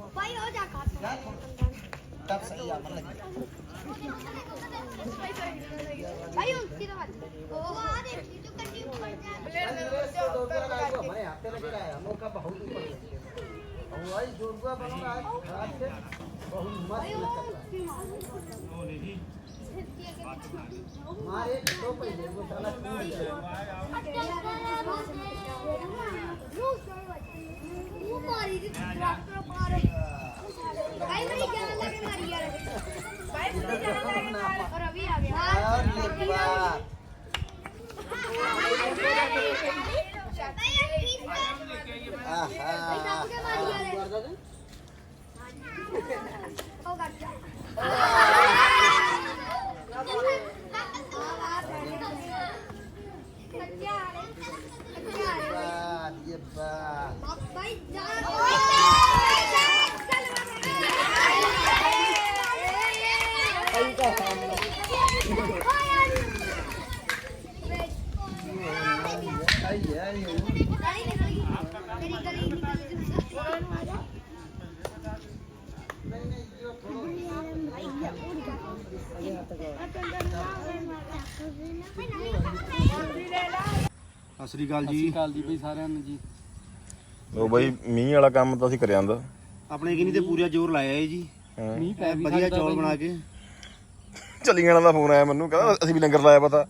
भाई हो जा तब सही आ मतलब भाई उल्टी तो मत वो आ देख तो कंडी ऊपर जा मैं आते लग रहा है हम का बहुत ऊपर है भाई जोरगुआ बना रहा है हाथ से बहुत मस्त ओ नहीं मारे तो पहले वो साला कूद गया वो मारी थी ट्रैक्टर ਭਾਈ ਮੇਰੀ ਸਤਿ ਸ੍ਰੀ ਅਕਾਲ ਜੀ। ਕਾਲ ਦੀ ਬਈ ਸਾਰਿਆਂ ਨੂੰ ਜੀ ਉਹ ਬਈ ਮੀਂਹ ਵਾਲਾ ਕੰਮ ਤਾਂ ਅਸੀਂ ਕਰ ਜਾਂਦਾ ਆਪਣੇ ਕਿਨੀ ਤੇ ਪੂਰਾ ਜ਼ੋਰ ਲਾਇਆ ਏ ਜੀ ਮੀਂਹ ਪੈ ਵੀ ਵਧੀਆ ਸਕਦਾ ਚੌਲ। ਬਣਾ ਕੇ। ਚਲੀਆਂ ਦਾ ਫੋਨ ਆਇਆ ਮੈਨੂੰ ਕਹਿੰਦਾ ਅਸੀਂ ਵੀ ਲੰਗਰ ਲਾਇਆ ਪਤਾ।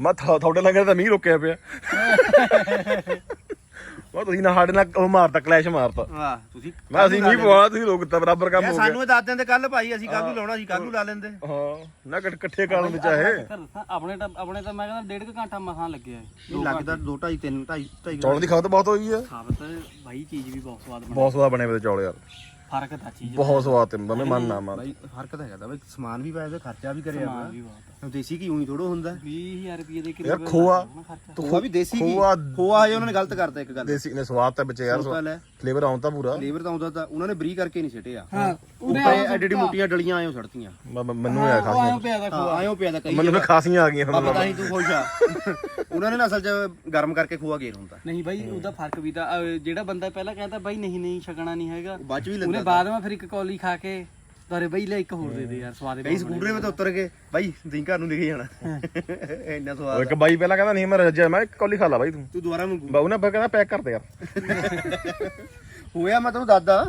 ਮੈਂ ਥਾ- ਤੁਹਾਡੇ ਲੰਗਰ ਤਾਂ ਮੀਂਹ ਰੁਕਿਆ ਪਿਆ। ਮੈਂ ਤੁਸੀਂ ਨਾ ਸਾਡੇ ਨਾਲ ਉਹ ਮਾਰਤਾ ਕਲੈਸ਼ ਮਾਰਤਾ। ਵਾਹ ਤੁਸੀਂ ਮੈਂ ਅਸੀਂ ਮੀਂਹ ਪਵਾਉਣਾ ਤੁਸੀਂ ਲੋਕ ਤਾਂ ਬਰਾਬਰ ਕੰਮ ਯਾਰ ਹੋ ਸਾਨੂੰ ਗਿਆ ਇਹ ਦੱਸ ਦਿੰਦੇ ਕੱਲ ਭਾਈ ਅਸੀਂ ਕੱਲ ਨੂੰ ਲਾਉਣਾ ਸੀ ਕੱਲ ਨੂੰ ਲਾ ਲੈਂਦੇ? ਹਾਂ ਨਾ ਇਕੱਠ- ਇਕੱਠੇ ਕਾਲ ਹੁੰਦੇ ਚਾਹੇ ਘਰ ਦੱਸਾਂ, ਆਪਣੇ ਤਾਂ ਆਪਣੇ ਤਾਂ ਮੈਂ ਕਹਿੰਦਾ ਡੇਢ ਕੁ ਘੰਟਾ ਮਸਾਂ ਲੱਗਿਆ ਹੈ। ਇਹ ਲੱਗਦਾ 2 2.5 3 2.5 2.5 ਚੌਲ ਦੀ ਖਪਤ ਬਹੁਤ ਹੋਈ ਆ ਖਾਵਤ ਭਾਈ ਚੀਜ਼ ਵੀ ਬਹੁਤ ਸਵਾਦ ਬਣੀ। ਬਹੁਤ ਸਵਾਦ ਬਣੇ ਵੇ ਚੌਲ ਯਾਰ। ਫ਼ਰਕ ਤਾਂ ਚੀਜ਼ ਬਹੁਤ ਸਵਾਦ ਤੇ ਮੈਂ ਮੰਨ ਨਾ ਮੰਨ ਭਾਈ ਫ਼ਰਕ ਤਾਂ ਹੈਗਾ ਤਾਂ ਬਈ ਸਮਾਨ ਵੀ ਪਾਇਆ ਤੇ ਖਰਚਾ ਵੀ ਕਰਿਆ ਸਮਾਨ ਵਾ ਬਹੁਤ। ਹੁਣ ਦੇਸੀ ਘੀ ਉਹੀ ਥੋੜੋ ਹੁੰਦਾ। 20000 ਰੁਪਏ ਦੇ ਯਾਰ ਖੋਆ ਖੋਆ ਵੀ ਦੇਸੀ ਘੀ। ਖੋਆ ਖੋਆ ਹਜੇ ਉਹਨਾਂ ਨੇ ਗਲਤ ਕਰਤਾ ਇੱਕ ਗੱਲ। ਦੇਸੀ ਨੇ ਸਵਾਦ ਤਾਂ ਵਿੱਚ ਯਾਰ ਹੈ ਫਲੇਵਰ ਆਉਂਦਾ ਪੂਰਾ। ਫਲੇਵਰ ਤਾਂ ਆਉਂਦਾ ਤਾਂ ਉਹਨਾਂ ਨੇ ਬਰੀ ਕਰਕੇ ਨਹੀਂ ਛਟਿਆ ਹਾਂ ਉੱਪਰ ਐਡੀ ਐਡੀ ਮੋਟੀਆਂ ਡਲੀਆਂ ਆਇਓ ਛੜਤੀਆਂ ਮ- ਮੈਨੂੰ ਆ ਆਇਆ ਖਾਸੀਆਂ ਪਿਆ ਦਾ ਹਾਂ ਆਇਓ ਪਿਆ ਤਾਂ ਕਈ ਮੈਨੂੰ ਖਾਸੀਆਂ ਆ ਗਈਆਂ ਹੁਣ ਪਤਾ ਨਹੀਂ ਤੂੰ ਖੁਸ਼ ਆ। ਉਹਨਾਂ ਨੇ ਨਾ ਅਸਲ 'ਚ ਗਰਮ ਕਰਕੇ ਖੋਆ ਗੇਰ ਹੁੰਦਾ। ਨਹੀਂ ਭਾਈ ਉਹਦਾ ਫ਼ਰਕ ਵੀ ਤਾਂ ਜਿਹੜਾ ਬੰਦਾ ਪਹਿਲਾਂ ਕਹਿੰਦਾ ਬਾਈ ਨਹੀਂ ਨਹੀਂ ਛਕਣਾ ਨਹੀਂ ਹੈਗਾ। ਉਹ ਬਾਅਦ 'ਚ ਵੀ ਉਹਨੇ ਬਾਅਦ ਵਿੱਚ ਫਿਰ ਇੱਕ ਕੌਲੀ ਖਾ ਕੇ ਤਾਰੇ ਬਈ ਲੈ ਇੱਕ ਹੋਰ ਦੇ ਦੇ ਯਾਰ ਸਵਾਦ ਕਈ ਸਕੂਟਰੇ ਵਿੱਚ ਉਤਰ ਕੇ ਬਾਈ ਤੁਸੀਂ ਘਰ ਨੂੰ ਲਿਖੇ ਜਾਣਾ। ਇੰਨਾ ਸਵਾਦ ਇੱਕ ਬਾਈ ਪਹਿਲਾਂ ਕਹਿੰਦਾ ਨਹੀਂ ਮੈਂ ਰੱਜਿਆ ਮੈਂ ਕਿਹਾ ਕੌਲੀ ਖਾ ਲਾ ਬਾਈ ਤੂੰ। ਤੂੰ ਦੁਬਾਰਾ ਮੰਗੂ। ਬਾਉ ਨੇ ਕਹਿੰਦਾ ਪੈਕ ਕਰ ਦੇ ਯਾਰ। ਹੋਇਆ ਮੈਂ ਤੈਨੂੰ ਦੱਸਦਾ।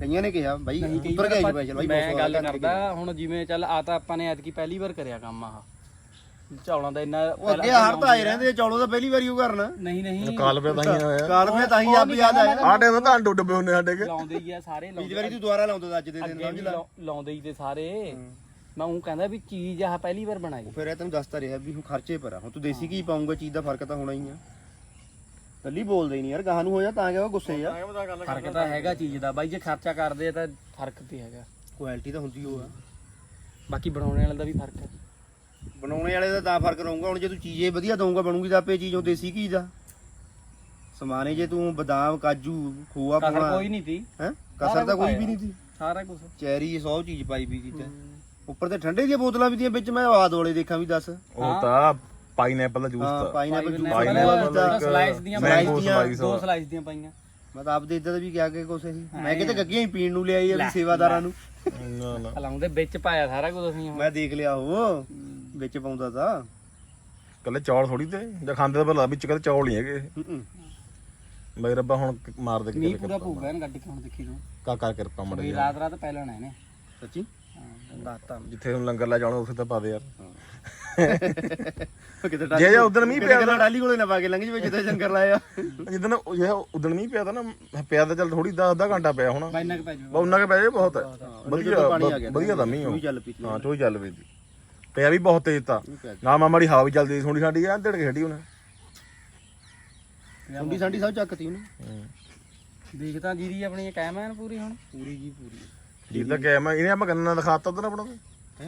ਕਈਆਂ ਨੇ ਕਿਹਾ ਬਾਈ ਉਤਰ ਗਿਆ ਸਪੈਸ਼ਲ ਬਾਈ ਮੈਂ ਗੱਲ ਕਰਦਾ ਹੁਣ ਜਿਵੇਂ ਚੱਲ ਆ ਤਾਂ ਆਪਾਂ ਨੇ ਐਤਕੀ ਪਹਿਲੀ ਵਾਰ ਕਰਿਆ ਕੰਮ ਆਹ। ਚੌਲਾਂ ਦਾ ਇੰਨਾ ਉਹ ਅੱਗੇ ਹਰ ਤਾਂ ਆਏ ਰਹਿੰਦੇ ਚੌਲੋਂ ਤਾਂ ਪਹਿਲੀ ਵਾਰੀ ਉਹ ਕਰਨਾ ਨਹੀਂ ਨਹੀਂ। ਕਾਲ ਪਿਆ ਤਾਂ ਹੀ ਆਇਆ। ਕਾਲ ਮੈਂ ਤਾਂ ਹੀ ਆਪ ਯਾਦ ਆਇਆ। ਆ ਟਾਈਮ ਤਾਂ ਡੁੱਬ ਡੁੱਬੇ ਹੁੰਦੇ ਸਾਡੇ ਕੇ ਲਾਉਂਦੇ ਹੀ ਆ ਸਾਰੇ ਪਿਛਲੀ ਲਾਉਂਦੇ ਵਾਰੀ ਤੂੰ ਦੁਬਾਰਾ ਲਾਉਂਦਾ ਤਾਂ ਅੱਜ ਦੇ ਦਿਨ ਸਮਝ ਲੈ। ਲਾਉਂਦੇ ਹੀ ਤੇ ਸਾਰੇ। ਮੈਂ ਉਹ ਕਹਿੰਦਾ ਵੀ ਚੀਜ਼ ਆਹ ਪਹਿਲੀ ਵਾਰ ਬਣਾਈ। ਫਿਰ ਇਹ ਤੈਨੂੰ ਦੱਸਦਾ ਰਿਹਾ ਵੀ ਹੁਣ ਖਰਚੇ ਪਰ ਆ। ਹੁਣ ਤੂੰ ਦੇਸੀ ਕੀ ਪਾਉਂਗਾ ਚੀਜ਼ ਦਾ ਫ਼ਰਕ ਤਾਂ ਹੋਣਾ ਹੀ ਆ। ਕੱਲੀ ਬੋਲਦੇ ਹੀ ਨਹੀਂ ਯਾਰ ਗਾਹ ਨੂੰ ਹੋ ਜਾ ਤਾਂ ਕਿਹਾ ਗੁੱਸੇ ਆ? ਫ਼ਰਕ ਤਾਂ ਹੈਗਾ ਚੀਜ਼ ਦਾ। ਬਾਈ ਜੇ ਖਰਚਾ ਕਰਦੇ ਆ ਤਾਂ ਫ਼ਰਕ ਤੇ ਹੈਗਾ। ਕੁਆਲਿਟੀ ਤਾਂ ਹੁੰਦੀ ਉਹ ਆ। ਬਾਕੀ ਬਣਾਉਣੇ ਵਾਲੇ ਦਾ ਵੀ ਫ਼ਰਕ ਹੈ ਬਣਾਉਣੇ ਵਾਲੇ ਦਾ ਤਾਂ ਫ਼ਰਕ ਰਹੂਗਾ। ਹੁਣ ਜੇ ਤੂੰ ਚੀਜ਼ੇ ਵਧੀਆ ਦਊਂਗਾ ਬਣੂਗੀ ਤਾਂ ਆਪੇ ਚੀਜ਼ ਉਹ ਦੇਸੀ ਘੀ ਦਾ। ਸਮਾਨੇ ਜੇ ਤੂੰ ਬਦਾਮ ਕਾਜੂ ਖੋਆ ਕਸਰ ਪਾਉਣਾ ਕੋਈ ਨਹੀਂ ਤੀ ਹੈ? ਕਸਰ ਤਾਂ ਕੋਈ ਵੀ ਨਹੀਂ ਸੀ। ਸਾਰਾ ਕੁਝ ਚੈਰੀ ਸੌ ਚੀਜ਼ ਪਾਈ ਵੀ ਸੀ ਤੇ। ਉੱਪਰ ਤੇ ਠੰਡੇ ਦੀਆਂ ਬੋਤਲਾਂ ਵੀ ਦੀਆਂ ਵਿੱਚ ਮੈਂ ਆਵਾਜ਼ ਵਾਲੇ ਦੇਖਾਂ ਵੀ ਦੱਸ। ਉਹ ਤਾਂ ਪਾਈਨਐਪਲ ਦਾ ਜੂਸ ਤਾਂ। Pineapple juice. ਇੱਕ ਸਲਾਈਸ ਦੀਆਂ slice ਦੋ ਸਲਾਈਸ ਦੀਆਂ ਪਾਈਆਂ। ਮੈਂ ਤਾਂ ਆਪਦੇ ਦਾ ਵੀ ਕਿਹਾ ਕਿ ਕੁਛ ਸੀ ਮੈਂ ਕਿਤੇ ਗੱਗੀਆਂ ਹੀ ਪੀਣ ਨੂੰ ਲਿਆਈ ਆ ਵੀ ਸੇਵਾਦਾਰਾਂ ਨੂੰ। ਨਾ ਨਾ। ਹਲਾਉਂਦੇ ਵਿੱਚ ਪਾਇਆ ਸਾਰਾ ਕੁਝ ਅਸੀਂ। ਮੈਂ ਦੇਖ ਲਿਆ ਉਹ। ਵਿੱਚ ਪਾਉਂਦਾ ਤਾਂ। ਕੱਲੇ ਚੌਲ ਥੋੜੀ ਤੇ ਜਾਂ ਖਾਂਦੇ ਤਾਂ ਭਲਾ ਵਿੱਚ ਕਦੇ ਚੌਲ ਨਹੀਂ ਹੈਗੇ। ਬਈ ਰੱਬਾ ਹੁਣ ਮਾਰ ਦੇ ਮੀਂਹ ਪੂਰਾ ਭੂਗਾ ਨਾ ਗੱਡੀ ਕਾਉਣ ਦੇਖੀ ਤੂੰ ਕਾ ਕਰ ਕਿਰਪਾ ਮੜ ਵੀ ਰਾਤ ਰਾਤ ਪਹਿਲਾਂ ਨੇ ਸੱਚੀ? ਹਾਂ। ਦਾਤਾ। ਜਿੱਥੇ ਹੁਣ ਲੰਗਰ ਲੈ ਜਾਣਾ ਉੱਥੇ ਤਾਂ ਪਾ ਦੇ ਯਾਰ। ਕਿਤੇ ਜੇ ਜੇ ਉਦੋਂ ਮੀਂਹ ਪਿਆ ਕਿਤੇ ਡਾਲੀ ਕੋਲੇ ਨਾ ਪਾ ਕੇ ਲੰਘ ਜਵੇ ਜਿੱਥੇ ਜੰਗਰ ਲਾਇਆ। ਜਿੱਦਣ ਜੇ ਉਦੋਂ ਮੀਂਹ ਪਿਆ ਤਾਂ ਨਾ ਪਿਆ ਤਾਂ ਚੱਲ ਥੋੜੀ 10 ਅੱਧਾ ਘੰਟਾ ਪਿਆ ਹੋਣਾ। ਬਾਈ ਨੱਕ ਪੈ ਜੂ ਬਾ ਉਹਨਾਂ ਕੇ ਪੈ ਜੇ ਬਹੁਤ। ਹੈ ਵਧੀਆ ਪਾਣੀ ਆ ਗਿਆ। ਵਧੀਆ ਤਾਂ ਮੀਂਹ ਉਹ ਚੱਲ ਪਈ ਹਾਂ ਚੋਈ ਚੱਲ ਪਈ ਤੀ। ਪਿਆ ਵੀ ਬਹੁਤ ਤੇਜ਼ ਤਾਂ। ਨਾ ਮਾੜੀ ਹਵਾ ਵੀ ਚੱਲਦੀ ਥੋੜੀ ਸਾਡੀ ਐਂ ਢੜ ਕੇ ਛੱਡੀ ਉਹਨੇ। ਸੁੰਡੀ ਸਾਡੀ ਸਭ ਚੱਕਤੀ ਉਹਨੇ। ਦੇਖ ਤਾਂ ਜੀਰੀ ਆਪਣੀ ਕਾਇਮ ਹੈ ਨਾ ਪੂਰੀ ਹੁਣ। ਪੂਰੀ ਜੀ ਪੂਰੀ। ਜੀ ਤਾਂ ਕਿਹਾ ਮੈਂ ਇਹਨੇ ਆਪਾਂ ਗੰਨਾ ਦਿਖਾਤਾ ਉਦੋਂ ਆਪਣਾ